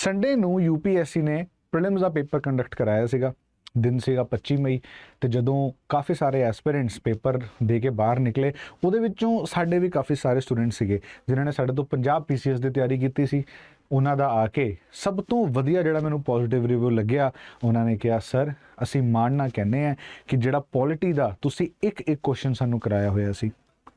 Sunday ਨੂੰ UPSC ਨੇ prelims ਦਾ paper conduct ਕਰਾਇਆ ਸੀਗਾ। ਦਿਨ ਸੀਗਾ 25 ਮਈ ਤੇ ਜਦੋਂ ਕਾਫੀ ਸਾਰੇ ਐਸਪੀਰੈਂਟਸ ਪੇਪਰ ਦੇ ਕੇ ਬਾਹਰ ਨਿਕਲੇ, ਉਹਦੇ ਵਿੱਚੋਂ ਸਾਡੇ ਵੀ ਕਾਫੀ ਸਾਰੇ ਸਟੂਡੈਂਟ ਸੀਗੇ, ਜਿਨ੍ਹਾਂ ਨੇ ਸਾਡੇ ਤੋਂ ਪੰਜਾਬ ਪੀਸੀਐਸ ਦੀ ਤਿਆਰੀ ਕੀਤੀ ਸੀ। ਉਹਨਾਂ ਦਾ ਆ ਕੇ ਸਭ ਤੋਂ ਵਧੀਆ ਜਿਹੜਾ ਮੈਨੂੰ ਪੋਜ਼ਿਟਿਵ ਰਿਵਿਊ ਲੱਗਿਆ, ਉਹਨਾਂ ਨੇ ਕਿਹਾ ਸਰ ਅਸੀਂ ਮਾਣਨਾ ਕਹਿੰਦੇ ਆ ਕਿ ਜਿਹੜਾ ਪੋਲਿਟੀ ਦਾ ਤੁਸੀਂ ਇੱਕ ਇੱਕ ਕੁਐਸਚਨ ਸਾਨੂੰ ਕਰਾਇਆ ਹੋਇਆ ਸੀ।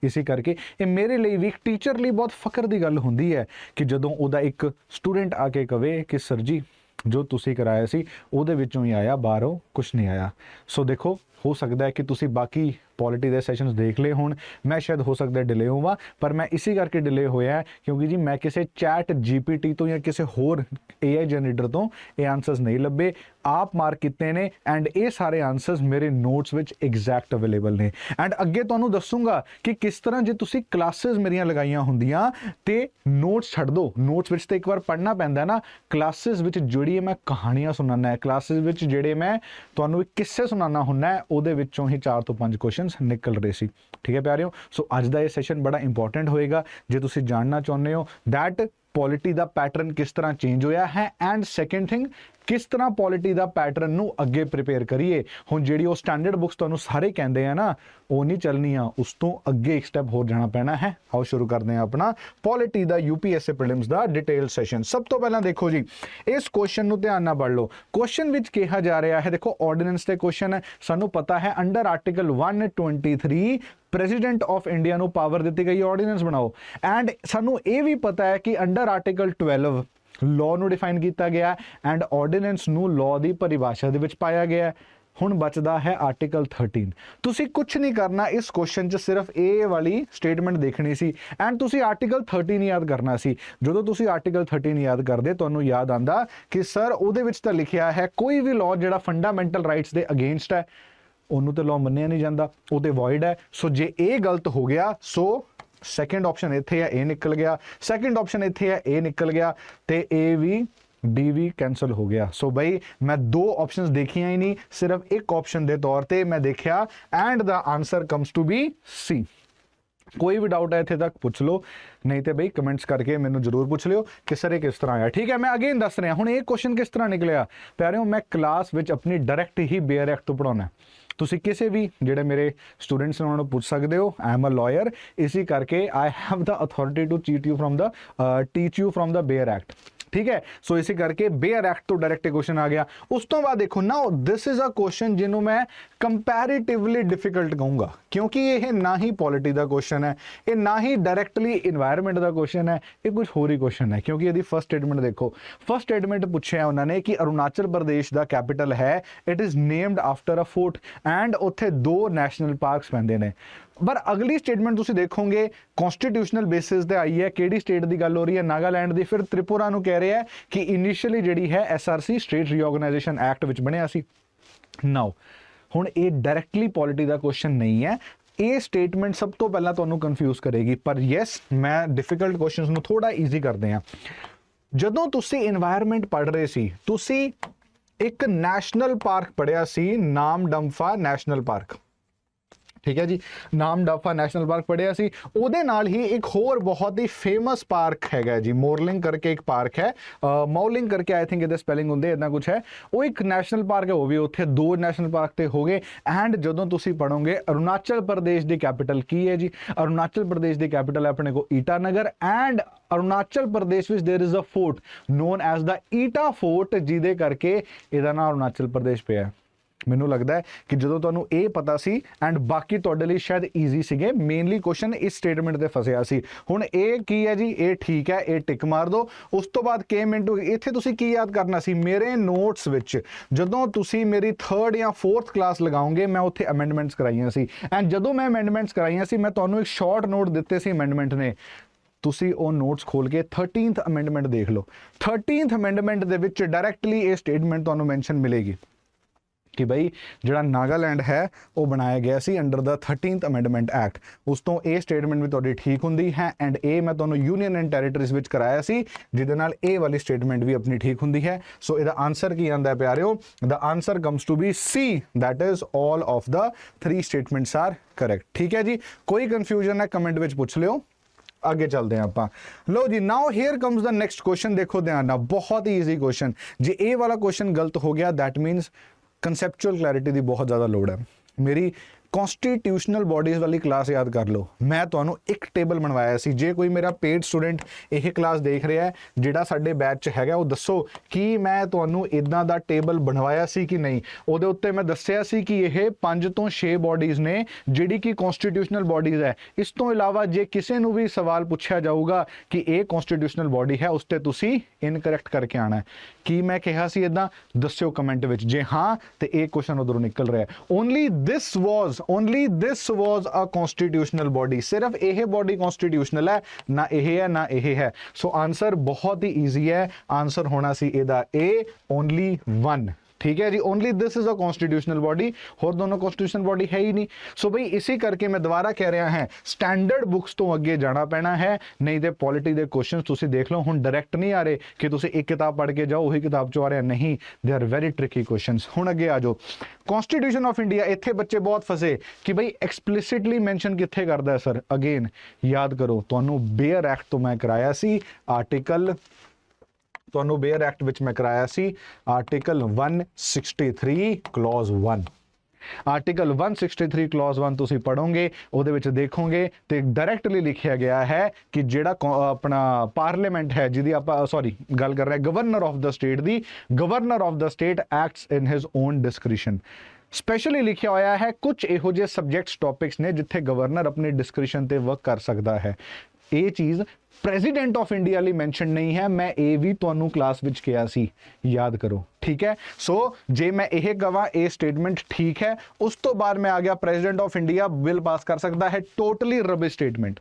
ਇਸੇ ਕਰਕੇ, ਇਹ ਮੇਰੇ ਲਈ ਵੀ ਇੱਕ ਟੀਚਰ ਲਈ ਬਹੁਤ ਫਖਰ ਦੀ ਗੱਲ ਹੁੰਦੀ ਹੈ ਕਿ ਜਦੋਂ ਉਹਦਾ ਇੱਕ ਸਟੂਡੈਂਟ ਆ ਕੇ ਕਵੇ ਕਿ ਸਰ ਜੀ, ਜੋ ਤੁਸੀਂ ਕਰਾਇਆ ਸੀ, ਉਹਦੇ ਵਿੱਚੋਂ ਹੀ ਆਇਆ, ਬਾਹਰੋਂ ਕੁਝ ਨਹੀਂ ਆਇਆ। ਸੋ ਦੇਖੋ, ਹੋ ਸਕਦਾ ਹੈ ਕਿ ਤੁਸੀਂ ਬਾਕੀ ਪੋਲਿਟੀ ਦੇ ਸੈਸ਼ਨਸ ਦੇਖ ਲਏ ਹੋਣ, ਮੈਂ ਸ਼ਾਇਦ ਹੋ ਸਕਦਾ ਡਿਲੇ ਹੋਵਾਂ, ਪਰ ਮੈਂ ਇਸੇ ਕਰਕੇ ਡਿਲੇ ਹੋਇਆ ਕਿਉਂਕਿ ਜੀ ਮੈਂ ਕਿਸੇ ਚੈਟ ਜੀਪੀਟੀ ਤੋਂ ਜਾਂ ਕਿਸੇ ਹੋਰ AI ਜਨਰੇਟਰ ਤੋਂ ਇਹ ਆਨਸਰਸ ਨਹੀਂ ਲੱਭੇ। ਆਪ ਮਾਰਕ ਕੀਤੇ ਨੇ ਐਂਡ ਇਹ ਸਾਰੇ ਆਨਸਰਸ ਮੇਰੇ ਨੋਟਸ ਵਿੱਚ ਐਗਜ਼ੈਕਟ ਅਵੇਲੇਬਲ ਨੇ। ਐਂਡ ਅੱਗੇ ਤੁਹਾਨੂੰ ਦੱਸੂਗਾ ਕਿ ਕਿਸ ਤਰ੍ਹਾਂ ਜੇ ਤੁਸੀਂ ਕਲਾਸਿਸ ਮੇਰੀਆਂ ਲਗਾਈਆਂ ਹੁੰਦੀਆਂ, ਤੇ ਨੋਟਸ ਛੱਡ ਦਿਓ ਨੋਟਸ ਵਿੱਚ ਤੇ ਇੱਕ ਵਾਰ ਪੜ੍ਹਨਾ ਪੈਂਦਾ ਨਾ। ਕਲਾਸਿਸ ਵਿੱਚ ਜਿਹੜੀ ਮੈਂ ਕਹਾਣੀਆਂ ਸੁਣਾਉਣਾ ਹੈ ਕਲਾਸਿਸ ਵਿੱਚ ਜਿਹੜੇ ਮੈਂ ਤੁਹਾਨੂੰ ਕਿੱਸੇ ਸੁਣਾਉਣਾ ਹੁੰਦਾ ਉਹਦੇ ਵਿੱਚੋਂ ਹੀ 4 ਤੋਂ 5 ਕੁਐਸਚਨਸ ਨਿਕਲ ਰਹੇ ਸੀ। ਠੀਕ ਹੈ ਪਿਆਰਿਓ? ਸੋ ਅੱਜ ਦਾ ਇਹ ਸੈਸ਼ਨ ਬੜਾ ਇੰਪੋਰਟੈਂਟ ਹੋਏਗਾ। ਜੇ ਤੁਸੀਂ ਜਾਣਨਾ ਚਾਹੁੰਦੇ ਹੋ, that ਪੋਲਿਟੀ ਦਾ ਪੈਟਰਨ ਕਿਸ ਤਰ੍ਹਾਂ ਚੇਂਜ ਹੋਇਆ ਹੈ? ਐਂਡ ਸੈਕੰਡ ਥਿੰਗ ਕਿਸ ਤਰ੍ਹਾਂ ਪੋਲਿਟੀ ਦਾ ਪੈਟਰਨ ਨੂੰ ਅੱਗੇ ਪ੍ਰਿਪੇਅਰ ਕਰੀਏ? ਹੁਣ ਜਿਹੜੀ ਉਹ ਸਟੈਂਡਰਡ ਬੁੱਕਸ ਤੁਹਾਨੂੰ ਸਾਰੇ ਕਹਿੰਦੇ ਆ ਨਾ, ਉਹ ਨਹੀਂ ਚੱਲਣੀ ਆ ਉਸ ਤੋਂ ਅੱਗੇ ਇੱਕ ਸਟੈਪ ਹੋਰ ਜਾਣਾ ਪੈਣਾ ਹੈ। ਆਓ ਸ਼ੁਰੂ ਕਰਦੇ ਹਾਂ ਆਪਣਾ ਪੋਲਿਟੀ ਦਾ ਯੂਪੀਐਸਸੀ ਪ੍ਰੀਲਿਮਸ ਦਾ ਡਿਟੇਲ ਸੈਸ਼ਨ ਸਭ ਤੋਂ ਪਹਿਲਾਂ ਦੇਖੋ ਜੀ, ਇਸ ਕੁਐਸਚਨ ਨੂੰ ਧਿਆਨ ਨਾਲ ਪੜ੍ਹ ਲਓ। ਕੁਐਸਚਨ ਵਿੱਚ ਕਿਹਾ ਜਾ ਰਿਹਾ ਹੈ, ਦੇਖੋ ਆਰਡੀਨੈਂਸ ਤੇ ਕੁਐਸਚਨ ਹੈ, ਸਾਨੂੰ ਪਤਾ ਹੈ under article 123 president of India ਨੂੰ ਪਾਵਰ ਦਿੱਤੀ ਗਈ ਆਰਡੀਨੈਂਸ ਬਣਾਓ। ਐਂਡ ਸਾਨੂੰ ਇਹ ਵੀ ਪਤਾ ਹੈ ਕਿ ਅੰਡਰ ਆਰਟੀਕਲ 12 ਲਾਅ ਨੂੰ ਡਿਫਾਈਨ ਕੀਤਾ ਗਿਆ ਐਂਡ ਆਰਡੀਨੈਂਸ ਨੂੰ ਲਾਅ ਦੀ ਪਰਿਭਾਸ਼ਾ ਦੇ ਵਿੱਚ ਪਾਇਆ ਗਿਆ। ਹੈ। ਹੁਣ ਬਚਦਾ ਹੈ ਆਰਟੀਕਲ 13 ਤੁਸੀਂ ਕੁਝ ਨਹੀਂ ਕਰਨਾ, ਇਸ ਕੁਐਸਚਨ 'ਚ ਸਿਰਫ ਇਹ ਵਾਲੀ ਸਟੇਟਮੈਂਟ ਦੇਖਣੀ ਸੀ ਐਂਡ ਤੁਸੀਂ ਆਰਟੀਕਲ 13 ਯਾਦ ਕਰਨਾ ਸੀ। ਜਦੋਂ ਤੁਸੀਂ ਆਰਟੀਕਲ 13 ਯਾਦ ਕਰਦੇ, ਤੁਹਾਨੂੰ ਯਾਦ ਆਂਦਾ ਕਿ ਸਰ ਉਹਦੇ ਵਿੱਚ ਤਾਂ ਲਿਖਿਆ ਹੈ, ਕੋਈ ਵੀ ਲਾਅ ਜਿਹੜਾ ਫੰਡਾਮੈਂਟਲ ਰਾਈਟਸ ਦੇ ਅਗੇਂਸਟ ਹੈ, ਉਹਨੂੰ ਤੇ ਲਾਅ ਮੰਨਿਆ ਨਹੀਂ ਜਾਂਦਾ, ਉਹ ਤੇ ਵੋਇਡ ਹੈ। ਸੋ ਜੇ ਇਹ ਗਲਤ ਹੋ ਗਿਆ ਸੋ ਸੈਕੰਡ ਆਪਸ਼ਨ ਇੱਥੇ ਆ ਇਹ ਨਿਕਲ ਗਿਆ। ਸੈਕੰਡ ਆਪਸ਼ਨ ਇੱਥੇ ਆ ਇਹ ਨਿਕਲ ਗਿਆ ਤੇ ਏ ਵੀ ਡੀ ਵੀ ਕੈਨਸਲ ਹੋ ਗਿਆ। ਸੋ ਬਈ, ਮੈਂ ਦੋ ਆਪਸ਼ਨਸ ਦੇਖੀਆਂ ਹੀ ਨਹੀਂ, ਸਿਰਫ ਇੱਕ ਆਪਸ਼ਨ ਦੇ ਤੌਰ ਤੇ ਮੈਂ ਦੇਖਿਆ and the answer comes to be C ਕੋਈ ਵੀ ਡਾਊਟ ਹੈ, ਇੱਥੇ ਤੱਕ ਪੁੱਛ ਲਓ। ਨਹੀਂ ਤੇ ਬਈ ਕਮੈਂਟਸ ਕਰਕੇ ਮੈਨੂੰ ਜਰੂਰ ਪੁੱਛ ਲਿਓ ਕਿ ਸਰ ਇਹ ਕਿਸ ਤਰ੍ਹਾਂ ਆਇਆ। ਠੀਕ ਹੈ, ਮੈਂ ਅਗੇਨ ਦੱਸ ਰਿਹਾ, ਹੁਣ ਇਹ ਕੁਐਸਚਨ ਕਿਸ ਤਰ੍ਹਾਂ ਨਿਕਲਿਆ? ਪਿਆਰਿਓ, ਮੈਂ ਕਲਾਸ ਵਿੱਚ ਆਪਣੀ ਡਾਇਰੈਕਟ ਹੀ ਬੇਅਰ ਐਕਟ ਤੋਂ ਪੜਾਉਣਾ ਤੁਸੀਂ ਕਿਸੇ ਵੀ ਜਿਹੜੇ ਮੇਰੇ ਸਟੂਡੈਂਟਸ ਨੇ ਉਹਨਾਂ ਨੂੰ ਪੁੱਛ ਸਕਦੇ ਹੋ ਆਈ ਐਮ ਅ ਲਾਇਰ ਇਸੇ ਕਰਕੇ I have the authority to cheat you from the teach you from the bare act ਠੀਕ ਹੈ? ਸੋ ਇਸੇ ਕਰਕੇ ਬੇਅਰ ਐਕਟ ਤੋਂ ਡਾਇਰੈਕਟ ਕੁਐਸਚਨ ਆ ਗਿਆ। ਉਸ ਤੋਂ ਬਾਅਦ ਦੇਖੋ ਨਾ ਦਿਸ ਇਜ਼ ਅ ਕੁਐਸਚਨ ਜਿਹਨੂੰ ਮੈਂ ਕੰਪੈਰੀਟਿਵਲੀ ਡਿਫਿਕਲਟ ਕਹੂੰਗਾ। ਕਿਉਂਕਿ ਇਹ ਨਾ ਹੀ ਪੋਲਿਟੀ ਦਾ ਕੁਐਸਚਨ ਹੈ, ਇਹ ਨਾ ਹੀ ਡਾਇਰੈਕਟਲੀ এনवायरमेंट ਦਾ ਕੁਐਸਚਨ ਹੈ, ਇਹ ਕੁਝ ਹੋਰ ਹੀ ਕੁਐਸਚਨ ਹੈ। ਕਿਉਂਕਿ ਇਹਦੀ ਫਰਸਟ ਸਟੇਟਮੈਂਟ ਦੇਖੋ ਫਰਸਟ ਸਟੇਟਮੈਂਟ ਪੁੱਛਿਆ ਉਹਨਾਂ ਨੇ ਕਿ ਅਰੁਣਾਚਲ ਪ੍ਰਦੇਸ਼ ਦਾ ਕੈਪੀਟਲ ਹੈ it is named after a fort and ਉੱਥੇ ਦੋ ਨੈਸ਼ਨਲ ਪਾਰਕਸ ਪੈਂਦੇ ਨੇ। ਪਰ ਅਗਲੀ ਸਟੇਟਮੈਂਟ ਤੁਸੀਂ ਦੇਖੋਗੇ ਕਨਸਟੀਟਿਊਸ਼ਨਲ ਬੇਸਿਸ ਤੇ ਆਈ ਹੈ, ਕਿਹੜੀ ਸਟੇਟ ਦੀ ਗੱਲ ਹੋ ਰਹੀ ਹੈ, ਨਾਗਾਲੈਂਡ ਦੀ। ਫਿਰ ਤ੍ਰਿਪੁਰਾ ਨੂੰ ਕਹਿ ਰਿਹਾ ਕਿ ਇਨੀਸ਼ੀਅਲੀ ਜਿਹੜੀ ਹੈ ਐਸਆਰਸੀ ਸਟੇਟ ਰੀਆਰਗੇਨਾਈਜੇਸ਼ਨ ਐਕਟ ਵਿੱਚ ਬਣਿਆ ਸੀ। ਨਾਓ ਹੁਣ ਇਹ ਡਾਇਰੈਕਟਲੀ ਪੋਲਿਟੀ ਦਾ ਕੁਐਸਚਨ ਨਹੀਂ ਹੈ। ਇਹ ਸਟੇਟਮੈਂਟ ਸਭ ਤੋਂ ਪਹਿਲਾਂ ਤੁਹਾਨੂੰ ਕਨਫਿਊਜ਼ ਕਰੇਗੀ। ਪਰ ਯੈਸ ਮੈਂ ਡਿਫਿਕਲਟ ਕੁਐਸਚਨਸ ਨੂੰ ਥੋੜਾ ਈਜ਼ੀ ਕਰਦੇ ਹਾਂ। ਜਦੋਂ ਤੁਸੀਂ এনवायरमेंट ਪੜ੍ਹ ਰਹੇ ਸੀ, ਤੁਸੀਂ ਇੱਕ ਨੈਸ਼ਨਲ ਪਾਰਕ ਪੜਿਆ ਸੀ ਨਾਮ ਡੰਫਾ ਨੈਸ਼ਨਲ ਪਾਰਕ ਠੀਕ ਹੈ ਜੀ ਨਾਮ ਡਾਫਾ ਨੈਸ਼ਨਲ ਪਾਰਕ ਪੜਿਆ ਸੀ ਉਹਦੇ ਨਾਲ ਹੀ ਇੱਕ ਹੋਰ ਬਹੁਤ ਹੀ ਫੇਮਸ ਪਾਰਕ ਹੈਗਾ ਜੀ ਮੋਰਲਿੰਗ ਕਰਕੇ ਇੱਕ ਪਾਰਕ ਹੈ ਮੌਲਿੰਗ ਕਰਕੇ ਆਈ ਥਿੰਕ ਇਹਦਾ ਸਪੈਲਿੰਗ ਹੁੰਦੇ ਇਦਾਂ ਕੁਝ ਹੈ ਉਹ ਇੱਕ ਨੈਸ਼ਨਲ ਪਾਰਕ ਹੈ ਉਹ ਵੀ ਉੱਥੇ ਦੋ ਨੈਸ਼ਨਲ ਪਾਰਕ ਤੇ ਹੋ ਗਏ ਐਂਡ ਜਦੋਂ ਤੁਸੀਂ ਪੜੋਗੇ ਅਰੁਣਾਚਲ ਪ੍ਰਦੇਸ਼ ਦੀ ਕੈਪੀਟਲ ਕੀ ਹੈ ਜੀ ਅਰੁਣਾਚਲ ਪ੍ਰਦੇਸ਼ ਦੀ ਕੈਪੀਟਲ ਹੈ ਆਪਣੇ ਕੋ ਈਟਾਨਗਰ ਐਂਡ ਅਰੁਣਾਚਲ ਪ੍ਰਦੇਸ਼ ਵਿੱਚ there is a fort known as the Ita fort ਜਿਹਦੇ ਕਰਕੇ ਇਹਦਾ ਨਾਮ ਅਰੁਣਾਚਲ ਪ੍ਰਦੇਸ਼ ਪਿਆ ਹੈ ਮੈਨੂੰ ਲੱਗਦਾ ਹੈ ਕਿ ਜਦੋਂ ਤੁਹਾਨੂੰ ਇਹ ਪਤਾ ਸੀ ਐਂਡ ਬਾਕੀ ਤੁਹਾਡੇ ਲਈ ਸ਼ਾਇਦ ਈਜ਼ੀ ਸੀਗੇ ਮੇਨਲੀ ਕੁਐਸਚਨ ਇਸ ਸਟੇਟਮੈਂਟ ਤੇ ਫਸਿਆ ਸੀ। ਹੁਣ ਇਹ ਕੀ ਹੈ ਜੀ? ਇਹ ਠੀਕ ਹੈ, ਇਹ ਟਿਕ ਮਾਰ ਦਿਓ ਉਸ ਤੋਂ ਬਾਅਦ ਕੇਮ ਇਨਟੂ ਇੱਥੇ ਤੁਸੀਂ ਕੀ ਯਾਦ ਕਰਨਾ ਸੀ? ਮੇਰੇ ਨੋਟਸ ਵਿੱਚ, ਜਦੋਂ ਤੁਸੀਂ ਮੇਰੀ 3rd ਜਾਂ 4th ਕਲਾਸ ਲਗਾਓਗੇ, ਮੈਂ ਉੱਥੇ ਅਮੈਂਡਮੈਂਟਸ ਕਰਾਈਆਂ ਸੀ। ਐਂਡ ਜਦੋਂ ਮੈਂ ਅਮੈਂਡਮੈਂਟਸ ਕਰਾਈਆਂ ਸੀ, ਮੈਂ ਤੁਹਾਨੂੰ ਇੱਕ ਸ਼ਾਰਟ ਨੋਟ ਦਿੱਤੇ ਸੀ ਅਮੈਂਡਮੈਂਟ ਨੇ। ਤੁਸੀਂ ਉਹ ਨੋਟਸ ਖੋਲ ਕੇ 13th ਅਮੈਂਡਮੈਂਟ ਦੇਖ ਲਓ। 13th ਅਮੈਂਡਮੈਂਟ ਦੇ ਵਿੱਚ ਡਾਇਰੈਕਟਲੀ ਇਹ ਸਟੇਟਮੈਂਟ ਤੁਹਾਨੂੰ ਮੈਂਸ਼ਨ ਮਿਲੇਗੀ। ਕਿ ਬਈ ਜਿਹੜਾ ਨਾਗਾਲੈਂਡ ਹੈ, ਉਹ ਬਣਾਇਆ ਗਿਆ ਸੀ under the 13th amendment act ਉਸ ਤੋਂ ਇਹ ਸਟੇਟਮੈਂਟ ਵੀ ਤੁਹਾਡੀ ਠੀਕ ਹੁੰਦੀ ਹੈ ਐਂਡ ਇਹ ਮੈਂ ਤੁਹਾਨੂੰ ਯੂਨੀਅਨ ਐਂਡ ਟੈਰੀਟਰੀਜ਼ ਵਿੱਚ ਕਰਾਇਆ ਸੀ, ਜਿਹਦੇ ਨਾਲ ਇਹ ਵਾਲੀ ਸਟੇਟਮੈਂਟ ਵੀ ਆਪਣੀ ਠੀਕ ਹੁੰਦੀ ਹੈ। ਸੋ ਇਹਦਾ ਆਨਸਰ ਕੀ ਆਂਦਾ ਹੈ ਪਿਆਰਿਓ? The answer comes to be C that is all of the three statements are correct ਠੀਕ ਹੈ ਜੀ? ਕੋਈ ਕਨਫਿਊਜ਼ਨ ਹੈ ਕਮੈਂਟ ਵਿੱਚ ਪੁੱਛ ਲਿਓ। ਅੱਗੇ ਚੱਲਦੇ ਹਾਂ ਆਪਾਂ। ਲਓ ਜੀ now here comes the next question ਦੇਖੋ ਧਿਆਨ ਨਾਲ, ਬਹੁਤ ਹੀ ਈਜ਼ੀ ਕੁਐਸਚਨ ਜੇ ਇਹ ਵਾਲਾ ਕੁਐਸਚਨ ਗਲਤ ਹੋ ਗਿਆ ਥੈਟ ਮੀਨਸ ਕਨਸੈਪਚੁਅਲ ਕਲੈਰਿਟੀ ਦੀ ਬਹੁਤ ਜ਼ਿਆਦਾ ਲੋੜ ਹੈ। ਮੇਰੀ ਕਨਸਟੀਟਿਊਸ਼ਨਲ ਬਾਡੀਜ਼ ਵਾਲੀ ਕਲਾਸ ਯਾਦ ਕਰ ਲਓ। ਮੈਂ ਤੁਹਾਨੂੰ ਇੱਕ ਟੇਬਲ ਬਣਵਾਇਆ ਸੀ। ਜੇ ਕੋਈ ਮੇਰਾ ਪੇਡ ਸਟੂਡੈਂਟ ਇਹ ਕਲਾਸ ਦੇਖ ਰਿਹਾ ਹੈ, ਜਿਹੜਾ ਸਾਡੇ ਬੈਚ 'ਚ ਹੈਗਾ, ਉਹ ਦੱਸੋ ਕਿ ਮੈਂ ਤੁਹਾਨੂੰ ਇਦਾਂ ਦਾ ਟੇਬਲ ਬਣਵਾਇਆ ਸੀ ਕਿ ਨਹੀਂ? ਉਹਦੇ ਉੱਤੇ ਮੈਂ ਦੱਸਿਆ ਸੀ ਕਿ ਇਹ 5 ਤੋਂ 6 ਬਾਡੀਜ਼ ਨੇ, ਜਿਹੜੀ ਕਿ ਕਨਸਟੀਟਿਊਸ਼ਨਲ ਬਾਡੀਜ਼ ਹੈ। ਇਸ ਤੋਂ ਇਲਾਵਾ ਜੇ ਕਿਸੇ ਨੂੰ ਵੀ ਸਵਾਲ ਪੁੱਛਿਆ ਜਾਊਗਾ ਕਿ ਇਹ ਕਨਸਟੀਟਿਊਸ਼ਨਲ ਬਾਡੀ ਹੈ, ਉਸ ਤੇ ਤੁਸੀਂ ਇਨਕਰੈਕਟ ਕਰਕੇ ਆਣਾ ਹੈ। ਕੀ ਮੈਂ ਕਿਹਾ ਸੀ ਇਦਾਂ ਦੱਸਿਓ ਕਮੈਂਟ ਵਿੱਚ। ਜੇ ਹਾਂ, ਤੇ ਇਹ ਕੁਐਸਚਨ ਉਧਰੋਂ ਨਿਕਲ ਰਿਹਾ only this was only this was a constitutional body ਸਿਰਫ ਇਹ ਬਾਡੀ ਕਨਸਟੀਟਿਊਸ਼ਨਲ ਹੈ ਨਾ ਇਹ ਹੈ ਨਾ ਇਹ ਹੈ ਸੋ ਆਨਸਰ ਬਹੁਤ ਹੀ ਈਜ਼ੀ ਹੈ ਆਨਸਰ ਹੋਣਾ ਸੀ ਇਹਦਾ A ਓਨਲੀ 1 ਠੀਕ ਹੈ ਜੀ only this is a constitutional body ਹੋਰ ਦੋਨੋਂ ਕਨਸਟੀਟਿਊਸ਼ਨਲ ਬਾਡੀ ਹੈ ਹੀ ਨਹੀਂ। ਸੋ ਬਈ ਇਸੇ ਕਰਕੇ ਮੈਂ ਦੁਬਾਰਾ ਕਹਿ ਰਿਹਾ ਹਾਂ ਸਟੈਂਡਰਡ ਬੁੱਕਸ ਤੋਂ ਅੱਗੇ ਜਾਣਾ ਪੈਣਾ ਹੈ, ਨਹੀਂ ਤੇ ਪੋਲਿਟੀ ਦੇ ਕੁਐਸਚਨਸ ਤੁਸੀਂ ਦੇਖ ਲਓ, ਹੁਣ ਡਾਇਰੈਕਟ ਨਹੀਂ ਆ ਰਹੇ ਕਿ ਤੁਸੀਂ ਇੱਕ ਕਿਤਾਬ ਪੜ੍ਹ ਕੇ ਜਾਓ, ਉਹੀ ਕਿਤਾਬ ਚੋਂ ਆ ਰਿਹਾ, ਨਹੀਂ they are very tricky questions ਹੁਣ ਅੱਗੇ ਆ ਜਾਓ। ਕਨਸਟੀਟਿਊਸ਼ਨ ਆਫ ਇੰਡੀਆ ਇੱਥੇ ਬੱਚੇ ਬਹੁਤ ਫਸੇ ਕਿ ਬਈ ਐਕਸਪਲਿਸਿਟਲੀ ਮੈਂਸ਼ਨ ਕਿੱਥੇ ਕਰਦਾ ਹੈ ਸਰ ਅਗੇਨ ਯਾਦ ਕਰੋ, ਤੁਹਾਨੂੰ ਬੇਅਰ ਐਕਟ ਤੋਂ ਮੈਂ ਕਰਾਇਆ ਸੀ ਆਰਟੀਕਲ ਤੁਹਾਨੂੰ ਬੇਅਰ ਐਕਟ ਵਿੱਚ ਮੈਂ ਕਰਾਇਆ ਸੀ ਆਰਟੀਕਲ 163 ਕਲੌਜ਼ 1 ਆਰਟੀਕਲ 163 ਕਲੌਜ਼ 1 ਤੁਸੀਂ ਪੜੋਗੇ ਉਹਦੇ ਵਿੱਚ ਦੇਖੋਗੇ ਤੇ ਡਾਇਰੈਕਟਲੀ ਲਿਖਿਆ ਗਿਆ ਹੈ ਕਿ ਜਿਹੜਾ ਕੌ- ਆਪਣਾ ਪਾਰਲੀਮੈਂਟ ਹੈ, ਜਿਹਦੀ ਆਪਾਂ ਸੌਰੀ ਗੱਲ ਕਰ ਰਹੇ governor of the state the governor of the state acts in his own discretion specially ਲਿਖਿਆ ਹੋਇਆ ਹੈ ਕੁਝ ਇਹੋ ਜਿਹੇ ਸਬਜੈਕਟਸ ਟੌਪਿਕਸ ਨੇ ਜਿੱਥੇ ਗਵਰਨਰ ਆਪਣੇ ਡਿਸਕ੍ਰਿਸ਼ਨ ਤੇ ਵਰਕ ਕਰ ਸਕਦਾ ਹੈ। ਇਹ ਚੀਜ਼ ਪ੍ਰੈਜ਼ੀਡੈਂਟ ਆਫ ਇੰਡੀਆ ਲਈ ਮੈਂਸ਼ਨ ਨਹੀਂ ਹੈ। ਮੈਂ ਇਹ ਵੀ ਤੁਹਾਨੂੰ ਕਲਾਸ ਵਿੱਚ ਕਿਹਾ ਸੀ। ਯਾਦ ਕਰੋ। ਠੀਕ ਹੈ? ਸੋ ਜੇ ਮੈਂ ਇਹ ਕਹਾਂ ਇਹ ਸਟੇਟਮੈਂਟ ਠੀਕ ਹੈ। ਉਸ ਤੋਂ ਬਾਅਦ ਮੈਂ ਆ ਗਿਆ। President of India bill pass ਕਰ ਸਕਦਾ ਹੈ। ਟੋਟਲੀ ਰਬਿਸ਼ ਸਟੇਟਮੈਂਟ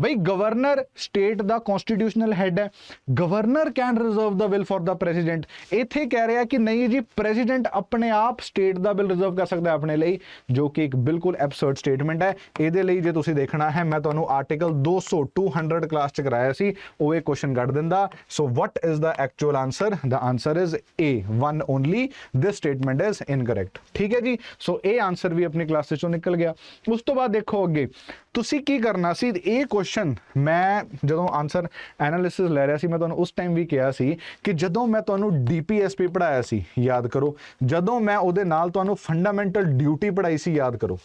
ਬਈ ਗਵਰਨਰ ਸਟੇਟ ਦਾ ਕਨਸਟੀਟਿਊਸ਼ਨਲ ਹੈਡ ਹੈ। Governor can reserve the bill for the president ਇੱਥੇ ਕਹਿ ਰਿਹਾ ਕਿ ਨਹੀਂ ਜੀ ਪ੍ਰੈਜ਼ੀਡੈਂਟ ਆਪਣੇ ਆਪ ਸਟੇਟ ਦਾ ਬਿੱਲ ਰਿਜ਼ਰਵ ਕਰ ਸਕਦਾ ਆਪਣੇ ਲਈ, ਜੋ ਕਿ ਇੱਕ ਬਿਲਕੁਲ ਐਬਸਰਡ ਸਟੇਟਮੈਂਟ ਹੈ। ਇਹਦੇ ਲਈ ਜੇ ਤੁਸੀਂ ਦੇਖਣਾ ਹੈ, ਮੈਂ ਤੁਹਾਨੂੰ ਆਰਟੀਕਲ 200 200 ਕਲਾਸ ਚ ਕਰਾਇਆ ਸੀ, ਉਹ ਇਹ ਕੁਐਸਚਨ ਕੱਢ ਦਿੰਦਾ। So what is the actual answer the answer is A, one only this statement is incorrect ਠੀਕ ਹੈ ਜੀ? ਸੋ ਇਹ ਆਨਸਰ ਵੀ ਆਪਣੀ ਕਲਾਸ ਚੋਂ ਨਿਕਲ ਗਿਆ। ਉਸ ਤੋਂ ਬਾਅਦ ਦੇਖੋ ਅੱਗੇ। ਤੁਸੀਂ ਕੀ ਕਰਨਾ ਸੀ? ਇਹ ਕੁਐਸਚਨ ਮੈਂ ਜਦੋਂ ਆਨਸਰ ਐਨਾਲਿਸਿਸ ਲੈ ਰਿਹਾ ਸੀ, ਮੈਂ ਤੁਹਾਨੂੰ ਉਸ ਟਾਈਮ ਵੀ ਕਿਹਾ ਸੀ ਕਿ ਜਦੋਂ ਮੈਂ ਤੁਹਾਨੂੰ ਡੀਪੀਐਸਪੀ ਪੜਾਇਆ ਸੀ, ਯਾਦ ਕਰੋ, ਜਦੋਂ ਮੈਂ ਉਹਦੇ ਨਾਲ ਤੁਹਾਨੂੰ ਫੰਡਾਮੈਂਟਲ ਡਿਊਟੀ ਪੜਾਈ ਸੀ, ਯਾਦ ਕਰੋ,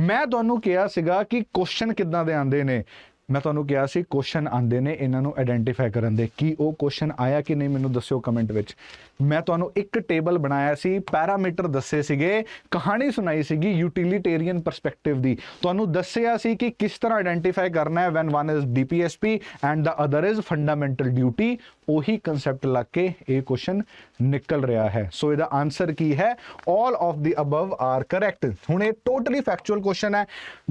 ਮੈਂ ਤੁਹਾਨੂੰ ਕਿਹਾ ਸੀਗਾ ਕਿ ਕੁਐਸਚਨ ਕਿੱਦਾਂ ਦੇ ਆਉਂਦੇ ਨੇ? ਮੈਂ ਤੁਹਾਨੂੰ ਕਿਹਾ ਸੀ ਕੁਐਸਚਨ ਆਉਂਦੇ ਨੇ, ਇਹਨਾਂ ਨੂੰ ਆਇਡੈਂਟੀਫਾਈ ਕਰਨ ਦੇ, ਕੀ ਉਹ ਕੁਐਸਚਨ ਆਇਆ ਕਿ ਨਹੀਂ ਮੈਨੂੰ ਦੱਸਿਓ ਕਮੈਂਟ ਵਿੱਚ। ਮੈਂ ਤੁਹਾਨੂੰ ਇੱਕ ਟੇਬਲ ਬਣਾਇਆ ਸੀ, ਪੈਰਾਮੀਟਰ ਦੱਸੇ ਸੀਗੇ, ਕਹਾਣੀ ਸੁਣਾਈ ਸੀਗੀ ਯੂਟਿਲਿਟੇਰੀਅਨ ਪਰਸਪੈਕਟਿਵ ਦੀ। ਤੁਹਾਨੂੰ ਦੱਸਿਆ ਸੀ ਕਿ ਕਿਸ ਤਰ੍ਹਾਂ ਆਇਡੈਂਟੀਫਾਈ ਕਰਨਾ ਹੈ when one is DPSP and the other is fundamental duty ਉਹੀ ਕਨਸੈਪਟ ਲੱਗ ਕੇ ਇਹ ਕੁਐਸਚਨ ਨਿਕਲ ਰਿਹਾ ਹੈ। ਸੋ ਇਹਦਾ ਆਨਸਰ ਕੀ ਹੈ? All of the above are correct ਹੁਣ ਇਹ ਟੋਟਲੀ ਫੈਕਚੁਅਲ ਕੁਐਸਚਨ ਹੈ।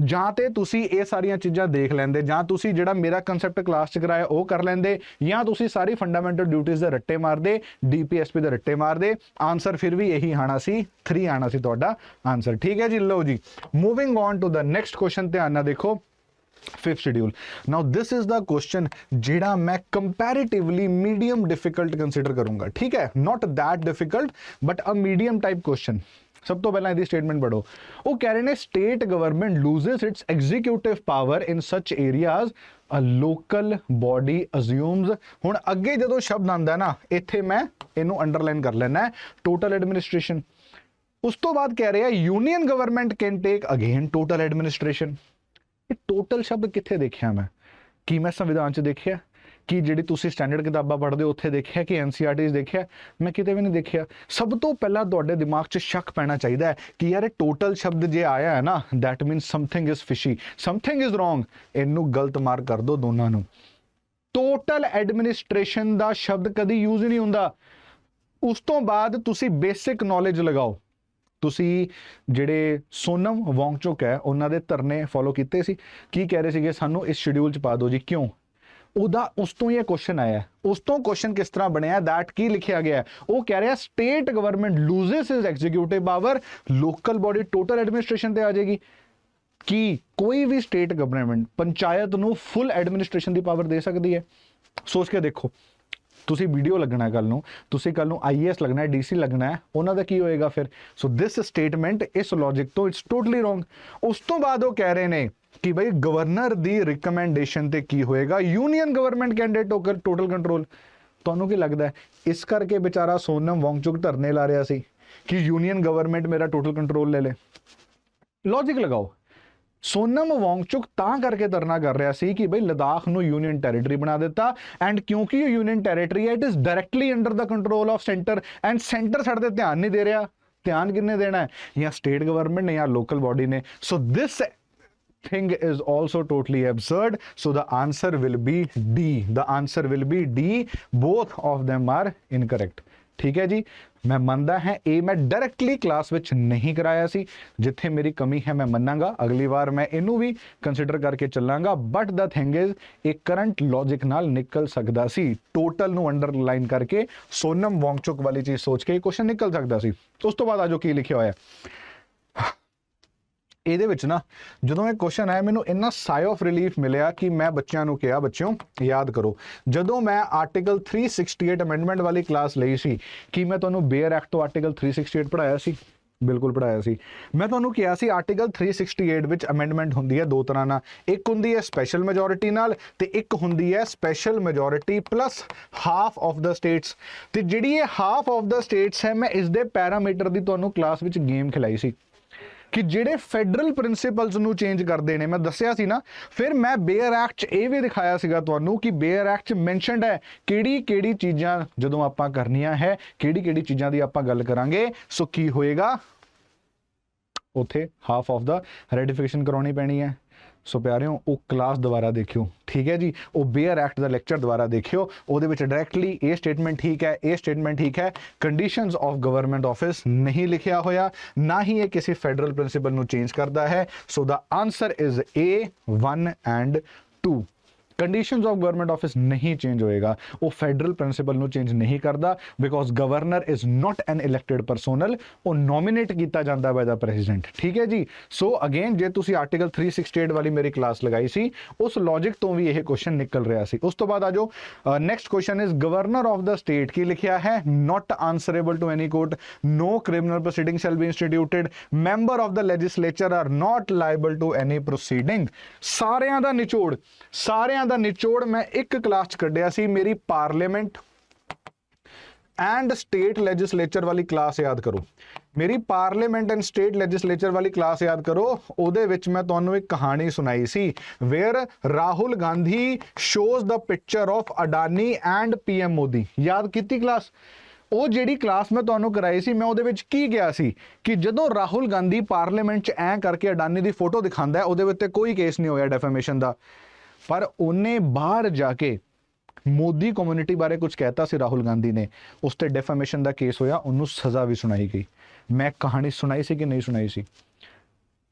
ਜਾਂ ਤੇ ਤੁਸੀਂ ਇਹ ਸਾਰੀਆਂ ਚੀਜ਼ਾਂ ਦੇਖ ਲੈਂਦੇ, ਜਾਂ ਤੁਸੀਂ ਜਿਹੜਾ ਮੇਰਾ ਕਨਸੈਪਟ ਕਲਾਸ ਚ ਕਰਾਇਆ ਉਹ ਕਰ ਲੈਂਦੇ, ਜਾਂ ਤੁਸੀਂ ਸਾਰੀ ਫੰਡਾਮੈਂਟਲ ਡਿਊਟੀਆਂ ਦੇ ਰੱਟੇ ਮਾਰਦੇ ਡੀਪੀਐਸਪੀ ਦੇ ਰੱਟੇ ਮਾਰਦੇ। ਆਨਸਰ ਫਿਰ ਵੀ ਇਹੀ ਆਣਾ ਸੀ 3 ਆਣਾ ਸੀ ਤੁਹਾਡਾ ਆਨਸਰ ਠੀਕ ਹੈ ਜੀ, ਲਓ ਜੀ। Moving on to the next question ਧਿਆਨ ਨਾਲ ਦੇਖੋ। Fifth schedule now this is the question ਜਿਹੜਾ ਮੈਂ ਕੰਪੈਰੀਟਿਵਲੀ ਮੀਡੀਅਮ ਡਿਫਿਕਲਟ ਕੰਸੀਡਰ ਕਰੂੰਗਾ। ਠੀਕ ਹੈ not that difficult but uh medium type question ਸਭ ਤੋਂ ਪਹਿਲਾਂ ਇਹਦੀ ਸਟੇਟਮੈਂਟ ਪੜੋ ਉਹ ਕਹਿ ਰਹੇ ਨੇ state government loses its executive power in such areas uh local body assumes ਹੁਣ ਅੱਗੇ ਜਦੋਂ ਸ਼ਬਦ ਆਂਦਾ ਨਾ, ਇੱਥੇ ਮੈਂ ਇਹਨੂੰ ਅੰਡਰਲਾਈਨ ਕਰ ਲੈਣਾ ਟੋਟਲ ਐਡਮਿਨਿਸਟ੍ਰੇਸ਼ਨ ਉਸ ਤੋਂ ਬਾਅਦ ਕਹਿ ਰਿਹਾ union government can take again total administration ਇਹ ਟੋਟਲ ਸ਼ਬਦ ਕਿੱਥੇ ਦੇਖਿਆ ਮੈਂ? ਕੀ ਮੈਂ ਸੰਵਿਧਾਨ 'ਚ ਦੇਖਿਆ? ਕਿ ਜਿਹੜੀ ਤੁਸੀਂ ਸਟੈਂਡਰਡ ਕਿਤਾਬਾਂ ਪੜ੍ਹਦੇ ਹੋ, ਉੱਥੇ ਦੇਖਿਆ ਕਿ ਐਨਸੀਆਰਟੀਜ਼ ਦੇਖਿਆ? ਮੈਂ ਕਿਤੇ ਵੀ ਨਹੀਂ ਦੇਖਿਆ। ਸਭ ਤੋਂ ਪਹਿਲਾਂ ਤੁਹਾਡੇ ਦਿਮਾਗ 'ਚ ਸ਼ੱਕ ਪੈਣਾ ਚਾਹੀਦਾ ਹੈ ਕਿ ਯਾਰ ਇਹ ਟੋਟਲ ਸ਼ਬਦ ਜੇ ਆਇਆ ਹੈ ਨਾ, that means something is fishy something is wrong ਇਹਨੂੰ ਗਲਤ ਮਾਰ ਕਰ ਦਿਓ ਦੋਨਾਂ ਨੂੰ। ਟੋਟਲ ਐਡਮਿਨਿਸਟ੍ਰੇਸ਼ਨ ਦਾ ਸ਼ਬਦ ਕਦੀ ਯੂਜ਼ ਨਹੀਂ ਹੁੰਦਾ। ਉਸ ਤੋਂ ਬਾਅਦ ਤੁਸੀਂ ਬੇਸਿਕ ਨੌਲੇਜ ਲਗਾਓ। ਤੁਸੀਂ ਜਿਹੜੇ ਸੋਨਮ ਵੌਂਗਚੁਕ ਹੈ, ਉਹਨਾਂ ਦੇ ਧਰਨੇ ਫੋਲੋ ਕੀਤੇ ਸੀ। ਕੀ ਕਹਿ ਰਹੇ ਸੀਗੇ? ਸਾਨੂੰ ਇਸ ਸ਼ਡਿਊਲ ਚ ਪਾ ਦਿਓ ਜੀ। ਕਿਉਂ? ਉਹਦਾ ਉਸ ਤੋਂ ਹੀ ਇਹ ਕੁਐਸਚਨ ਆਇਆ ਉਸ ਤੋਂ ਕੁਐਸਚਨ ਕਿਸ ਤਰ੍ਹਾਂ ਬਣਿਆ that ਕੀ ਲਿਖਿਆ ਗਿਆ ਉਹ ਕਹਿ ਰਿਹਾ state government loses his executive power local body total administration ਤੇ ਆ ਜਾਏਗੀ। ਕਿ ਕੋਈ ਵੀ ਸਟੇਟ ਗਵਰਨਮੈਂਟ ਪੰਚਾਇਤ ਨੂੰ ਫੁੱਲ ਐਡਮਿਨਿਸਟ੍ਰੇਸ਼ਨ ਦੀ ਪਾਵਰ ਦੇ ਸਕਦੀ ਹੈ? ਸੋਚ ਕੇ ਦੇਖੋ। ਤੁਸੀਂ ਵੀਡੀਓ ਲੱਗਣਾ ਕੱਲ ਨੂੰ, ਤੁਸੀਂ ਕੱਲ ਨੂੰ ਆਈਐਸ ਲੱਗਣਾ ਹੈ ਡੀਸੀ ਲੱਗਣਾ ਹੈ, ਉਹਨਾਂ ਦਾ ਕੀ ਹੋਏਗਾ ਫਿਰ? ਸੋ ਦਿਸ ਸਟੇਟਮੈਂਟ ਇਸ ਲੌਜੀਕ ਤੋਂ ਇਟਸ ਟੋਟਲੀ ਰੋਂਗ ਉਸ ਤੋਂ ਬਾਅਦ ਉਹ ਕਹਿ ਰਹੇ ਨੇ ਕਿ ਬਈ ਗਵਰਨਰ ਦੀ ਰეკਮੈਂਡੇਸ਼ਨ ਤੇ ਕੀ ਹੋਏਗਾ? Union government candidate total control ਤੁਹਾਨੂੰ ਕੀ ਲੱਗਦਾ ਇਸ ਕਰਕੇ ਵਿਚਾਰਾ ਸੋਨਮ ਵਾਂਗਚੁਕ ਧਰਨੇ ਲਾ ਰਿਹਾ ਸੀ ਕਿ ਯੂਨੀਅਨ ਗਵਰਨਮੈਂਟ ਮੇਰਾ ਟੋਟਲ ਕੰਟਰੋਲ ਲੈ ਲੇ। ਲੌਜੀਕ ਲਗਾਓ। ਸੋਨਮ ਵਾਂਗਚੁਕ ਤਾਂ ਕਰਕੇ ਧਰਨਾ ਕਰ ਰਿਹਾ ਸੀ ਕਿ ਬਈ ਲਦਾਖ ਨੂੰ ਯੂਨੀਅਨ ਟੈਰੀਟਰੀ ਬਣਾ ਦਿੱਤਾ ਐਂਡ ਕਿਉਂਕਿ ਇਹ ਯੂਨੀਅਨ ਟੈਰੀਟਰੀ ਹੈ it is directly under the control of centre and centre ਸਾਡੇ ਤੇ ਧਿਆਨ ਨਹੀਂ ਦੇ ਰਿਹਾ। ਧਿਆਨ ਕਿੰਨੇ ਦੇਣਾ ਹੈ? ਜਾਂ ਸਟੇਟ ਗਵਰਨਮੈਂਟ ਨੇ ਜਾਂ ਲੋਕਲ ਬਾਡੀ ਨੇ। ਸੋ ਦਿਸ thing is also totally absurd. So, the answer will be d. The answer will be d. Both of them are incorrect. ਠੀਕ ਹੈ ਜੀ ਮੈਂ ਮੰਨਦਾ ਹਾਂ ਇਹ ਮੈਂ ਡਾਇਰੈਕਟਲੀ ਕਲਾਸ ਵਿੱਚ ਨਹੀਂ ਕਰਾਇਆ ਸੀ ਜਿੱਥੇ ਮੇਰੀ ਕਮੀ ਹੈ ਮੈਂ ਮੰਨਾਂਗਾ ਅਗਲੀ ਵਾਰ ਮੈਂ ਇਹਨੂੰ ਵੀ ਕੰਸੀਡਰ ਕਰਕੇ ਚੱਲਾਂਗਾ ਬਟ ਦਾ ਥਿੰਗ ਇਜ਼ ਇਹ ਕਰੰਟ ਲੌਜੀਕ ਨਾਲ ਨਿਕਲ ਸਕਦਾ ਸੀ ਟੋਟਲ ਨੂੰ ਅੰਡਰਲਾਈਨ ਕਰਕੇ ਸੋਨਮ ਵਾਂਗਚੁਕ ਵਾਲੀ ਚੀਜ਼ ਸੋਚ ਕੇ ਇਹ ਕੁਐਸਚਨ ਨਿਕਲ ਸਕਦਾ ਸੀ ਉਸ ਤੋਂ ਬਾਅਦ ਆਜੋ ਕੀ ਲਿਖਿਆ ਹੋਇਆ ਹੈ ਇਹਦੇ ਵਿੱਚ ਨਾ ਜਦੋਂ ਇਹ ਕੁਐਸਚਨ ਆਇਆ, ਮੈਨੂੰ ਇੰਨਾ ਸਾਈ ਆਫ ਰਿਲੀਫ ਮਿਲਿਆ ਕਿ ਮੈਂ ਬੱਚਿਆਂ ਨੂੰ ਕਿਹਾ, ਬੱਚਿਓ, ਯਾਦ ਕਰੋ, ਜਦੋਂ ਮੈਂ ਆਰਟੀਕਲ 368 ਅਮੈਂਡਮੈਂਟ ਵਾਲੀ ਕਲਾਸ ਲਈ ਸੀ, ਕਿ ਮੈਂ ਤੁਹਾਨੂੰ ਬੇਅਰ ਐਕਟ ਤੋਂ ਆਰਟੀਕਲ 368 ਪੜਾਇਆ ਸੀ, ਬਿਲਕੁਲ ਪੜਾਇਆ ਸੀ, ਮੈਂ ਤੁਹਾਨੂੰ ਕਿਹਾ ਸੀ ਆਰਟੀਕਲ 368 ਵਿੱਚ ਅਮੈਂਡਮੈਂਟ ਹੁੰਦੀ ਹੈ ਦੋ ਤਰ੍ਹਾਂ ਨਾਲ, ਇੱਕ ਹੁੰਦੀ ਹੈ ਸਪੈਸ਼ਲ ਮੈਜੋਰਿਟੀ ਨਾਲ ਤੇ ਇੱਕ ਹੁੰਦੀ ਹੈ special majority plus half of the states ਤੇ ਜਿਹੜੀ ਇਹ ਹਾਫ ਆਫ ਦਾ ਸਟੇਟਸ ਹੈ, ਮੈਂ ਇਸ ਦੇ ਪੈਰਾਮੀਟਰ ਦੀ ਤੁਹਾਨੂੰ ਕਲਾਸ ਵਿੱਚ ਗੇਮ ਖਿਲਾਈ ਸੀ। ਕਿ ਜਿਹੜੇ ਫੈਡਰਲ ਪ੍ਰਿੰਸੀਪਲਸ ਨੂੰ ਚੇਂਜ ਕਰਦੇ ਨੇ, ਮੈਂ ਦੱਸਿਆ ਸੀ ਨਾ, ਫਿਰ ਮੈਂ ਬੇਅਰ ਐਕਟ 'ਚ ਇਹ ਵੀ ਦਿਖਾਇਆ ਸੀਗਾ ਤੁਹਾਨੂੰ ਕਿ ਬੇਅਰ ਐਕਟ 'ਚ ਮੈਂਸ਼ਨਡ ਹੈ ਕਿਹੜੀ ਕਿਹੜੀ ਚੀਜ਼ਾਂ ਜਦੋਂ ਆਪਾਂ ਕਰਨੀਆਂ ਹੈ, ਕਿਹੜੀ ਕਿਹੜੀ ਚੀਜ਼ਾਂ ਦੀ ਆਪਾਂ ਗੱਲ ਕਰਾਂਗੇ। ਸੋ ਕੀ ਹੋਏਗਾ? ਉਥੇ ਹਾਫ ਆਫ ਦਾ ਰੈਟੀਫਿਕੇਸ਼ਨ ਕਰਾਉਣੀ ਪੈਣੀ ਹੈ। ਸੋ ਪਿਆਰਿਓ, ਉਹ ਕਲਾਸ ਦੁਬਾਰਾ ਦੇਖਿਓ। ਠੀਕ ਹੈ ਜੀ? ਉਹ ਬੇਅਰ ਐਕਟ ਦਾ ਲੈਕਚਰ ਦੁਬਾਰਾ ਦੇਖਿਓ। ਉਹਦੇ ਵਿੱਚ ਡਾਇਰੈਕਟਲੀ ਇਹ ਸਟੇਟਮੈਂਟ ਠੀਕ ਹੈ, ਇਹ ਸਟੇਟਮੈਂਟ ਠੀਕ ਹੈ ਕੰਡੀਸ਼ਨਸ ਆਫ ਗਵਰਨਮੈਂਟ ਆਫਿਸ ਨਹੀਂ ਲਿਖਿਆ ਹੋਇਆ, ਨਾ ਹੀ ਇਹ ਕਿਸੇ ਫੈਡਰਲ ਪ੍ਰਿੰਸੀਪਲ ਨੂੰ ਚੇਂਜ ਕਰਦਾ ਹੈ। So the answer is A 1 and 2 conditions of government office ਨਹੀਂ ਚੇਂਜ ਹੋਏਗਾ। ਉਹ ਫੈਡਰਲ ਪ੍ਰਿੰਸੀਪਲ ਨੂੰ ਚੇਂਜ ਨਹੀਂ ਕਰਦਾ because governor is not an elected personal ਉਹ ਨੋਮੀਨੇਟ ਕੀਤਾ ਜਾਂਦਾ ਬਾਈ ਦਾ ਪ੍ਰੈਜ਼ੀਡੈਂਟ ਠੀਕ ਹੈ ਜੀ? ਸੋ ਅਗੇਨ ਜੇ ਤੁਸੀਂ ਆਰਟੀਕਲ 368 ਵਾਲੀ ਮੇਰੀ ਕਲਾਸ ਲਗਾਈ ਸੀ, ਉਸ ਲੌਜੀਕ ਤੋਂ ਵੀ ਇਹ ਕੁਐਸਚਨ ਨਿਕਲ ਰਿਹਾ ਸੀ। ਉਸ ਤੋਂ ਬਾਅਦ ਆਜੋ next question is governor of the state ਕੀ ਲਿਖਿਆ ਹੈ? Not answerable to any court no criminal proceeding shall be instituted member of the legislature are not liable to any proceeding ਸਾਰਿਆਂ ਦਾ ਨਿਚੋੜ। ਸਾਰਿਆਂ ਦਾ ਨਿਚੋੜ ਮੈਂ ਇੱਕ ਕਲਾਸ ਚ ਕੱਢਿਆ ਸੀ, ਮੇਰੀ ਪਾਰਲੀਮੈਂਟ ਐਂਡ ਸਟੇਟ ਲੈਜਿਸਲੇਚਰ ਵਾਲੀ ਕਲਾਸ ਯਾਦ ਕਰੋ। ਮੇਰੀ ਪਾਰਲੀਮੈਂਟ ਐਂਡ ਸਟੇਟ ਲੈਜਿਸਲੇਚਰ ਵਾਲੀ ਕਲਾਸ ਯਾਦ ਕਰੋ, ਉਹਦੇ ਵਿੱਚ ਮੈਂ ਤੁਹਾਨੂੰ ਇੱਕ ਕਹਾਣੀ ਸੁਣਾਈ ਸੀ where Rahul Gandhi shows the picture of Adani and PM Modi ਯਾਦ ਕੀਤੀ ਕਲਾਸ? ਉਹ ਜਿਹੜੀ ਕਲਾਸ ਮੈਂ ਤੁਹਾਨੂੰ ਕਰਾਈ ਸੀ, ਮੈਂ ਉਹਦੇ ਵਿੱਚ ਕੀ ਗਿਆ ਸੀ ਕਿ ਜਦੋਂ ਰਾਹੁਲ ਗਾਂਧੀ ਪਾਰਲੀਮੈਂਟ 'ਚ ਐਂ ਕਰਕੇ ਅਡਾਨੀ ਦੀ ਫੋਟੋ ਦਿਖਾਉਂਦਾ ਹੈ, ਉਹਦੇ ਉੱਤੇ ਕੋਈ ਕੇਸ ਨਹੀਂ ਹੋਇਆ ਡੈਫੇਮੇਸ਼ਨ ਦਾ। ਪਰ ਉਹਨੇ ਬਾਹਰ ਜਾ ਕੇ ਮੋਦੀ ਕਮਿਊਨਿਟੀ ਬਾਰੇ ਕੁਝ ਕਹਿਤਾ ਸੀ ਰਾਹੁਲ ਗਾਂਧੀ ਨੇ। ਉਸ ਤੇ ਡੈਫਾਮੇਸ਼ਨ ਦਾ ਕੇਸ ਹੋਇਆ, ਉਹਨੂੰ ਸਜ਼ਾ ਵੀ ਸੁਣਾਈ ਗਈ। ਮੈਂ ਕਹਾਣੀ ਸੁਣਾਈ ਸੀ ਕਿ ਨਹੀਂ ਸੁਣਾਈ ਸੀ?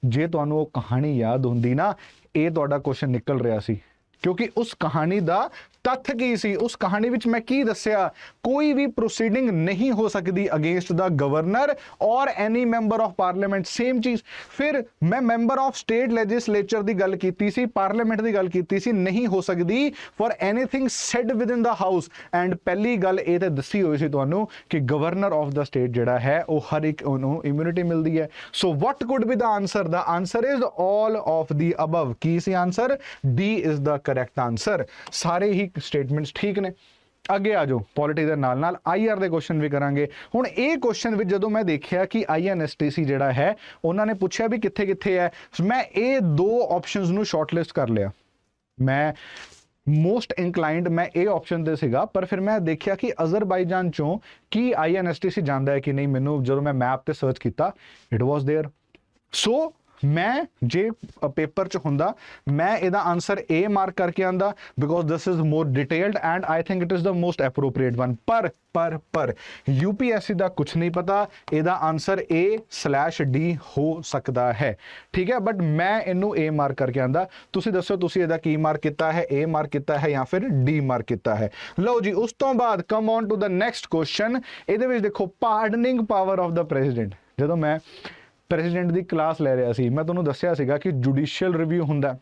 ਜੇ ਤੁਹਾਨੂੰ ਉਹ ਕਹਾਣੀ ਯਾਦ ਹੁੰਦੀ ਨਾ, ਇਹ ਤੁਹਾਡਾ ਕੁਐਸਚਨ ਨਿਕਲ ਰਿਹਾ ਸੀ। ਕਿਉਂਕਿ ਉਸ ਕਹਾਣੀ ਦਾ ਤੱਥ ਕੀ ਸੀ? ਉਸ ਕਹਾਣੀ ਵਿੱਚ ਮੈਂ ਕੀ ਦੱਸਿਆ? ਕੋਈ ਵੀ ਪ੍ਰੋਸੀਡਿੰਗ ਨਹੀਂ ਹੋ ਸਕਦੀ against the governor or any member of parliament same ਚੀਜ਼। ਫਿਰ ਮੈਂ ਮੈਂਬਰ ਆਫ ਸਟੇਟ ਲੈਜਿਸਲੇਚਰ ਦੀ ਗੱਲ ਕੀਤੀ ਸੀ ਪਾਰਲੀਮੈਂਟ ਦੀ ਗੱਲ ਕੀਤੀ ਸੀ, ਨਹੀਂ ਹੋ ਸਕਦੀ for anything said within the house and ਪਹਿਲੀ ਗੱਲ ਇਹ ਤਾਂ ਦੱਸੀ ਹੋਈ ਸੀ ਤੁਹਾਨੂੰ ਕਿ ਗਵਰਨਰ ਆਫ ਦਾ ਸਟੇਟ ਜਿਹੜਾ ਹੈ, ਉਹ ਹਰ ਇੱਕ ਉਹਨੂੰ ਇਮਿਊਨਿਟੀ ਮਿਲਦੀ ਹੈ। So what could be the answer the answer is all of the above Ki C answer D is the correct answer ਸਾਰੇ ਹੀ ਸਟੇਟਮੈਂਟਸ ਠੀਕ ਨੇ ਅੱਗੇ ਆ ਜਾਓ ਪੋਲਿਟੀ ਦੇ ਨਾਲ ਨਾਲ ਆਈਆਰ ਦੇ ਕੁਐਸਚਨ ਵੀ ਕਰਾਂਗੇ ਹੁਣ ਇਹ ਕੁਐਸਚਨ ਵਿੱਚ ਜਦੋਂ ਮੈਂ ਦੇਖਿਆ ਕਿ ਆਈਐਨਐਸਟੀਸੀ ਜਿਹੜਾ ਹੈ ਉਹਨਾਂ ਨੇ ਪੁੱਛਿਆ ਵੀ ਕਿੱਥੇ ਕਿੱਥੇ ਹੈ ਮੈਂ ਇਹ ਦੋ ਆਪਸ਼ਨਸ ਨੂੰ ਸ਼ਾਰਟਲਿਸਟ ਕਰ ਲਿਆ ਮੈਂ ਮੋਸਟ ਇਨਕਲਾਈਨਡ ਮੈਂ ਇਹ ਆਪਸ਼ਨ ਤੇ ਸੀਗਾ ਪਰ ਫਿਰ ਮੈਂ ਦੇਖਿਆ ਕਿ ਅਜ਼ਰਬਾਈਜਾਨ ਚੋਂ ਕੀ ਆਈਐਨਐਸਟੀਸੀ ਜਾਂਦਾ ਹੈ ਕਿ ਨਹੀਂ ਮੈਨੂੰ ਜਦੋਂ ਮੈਂ ਮੈਪ ਤੇ ਸਰਚ ਕੀਤਾ ਇਟ ਵਾਸ देयर ਸੋ ਮੈਂ ਜੇ ਪੇਪਰ ਚ ਹੁੰਦਾ, ਮੈਂ ਇਹਦਾ ਆਨਸਰ A ਮਾਰਕ ਕਰਕੇ ਆਂਦਾ because this is more detailed and I think it is the most appropriate one ਪਰ ਪਰ ਪਰ UPSC ਦਾ ਕੁਝ ਨਹੀਂ ਪਤਾ, ਇਹਦਾ ਆਨਸਰ A/D ਹੋ ਸਕਦਾ ਹੈ। ਠੀਕ ਹੈ? ਬਟ ਮੈਂ ਇਹਨੂੰ A ਮਾਰਕ ਕਰਕੇ ਆਂਦਾ। ਤੁਸੀਂ ਦੱਸੋ, ਤੁਸੀਂ ਇਹਦਾ ਕੀ ਮਾਰਕ ਕੀਤਾ ਹੈ? A ਮਾਰਕ ਕੀਤਾ ਹੈ ਜਾਂ ਫਿਰ D ਮਾਰਕ ਕੀਤਾ ਹੈ? ਲਓ ਜੀ, ਉਸ ਤੋਂ ਬਾਅਦ come on to the next question ਇਹਦੇ ਵਿੱਚ ਦੇਖੋ pardoning power of the president ਜਦੋਂ ਮੈਂ ਪ੍ਰੈਜ਼ੀਡੈਂਟ ਦੀ ਕਲਾਸ ਲੈ ਰਿਹਾ ਸੀ। ਮੈਂ ਤੁਹਾਨੂੰ ਦੱਸਿਆ ਸੀਗਾ ਕਿ ਜੁਡੀਸ਼ੀਅਲ ਰਿਵਿਊ ਹੁੰਦਾ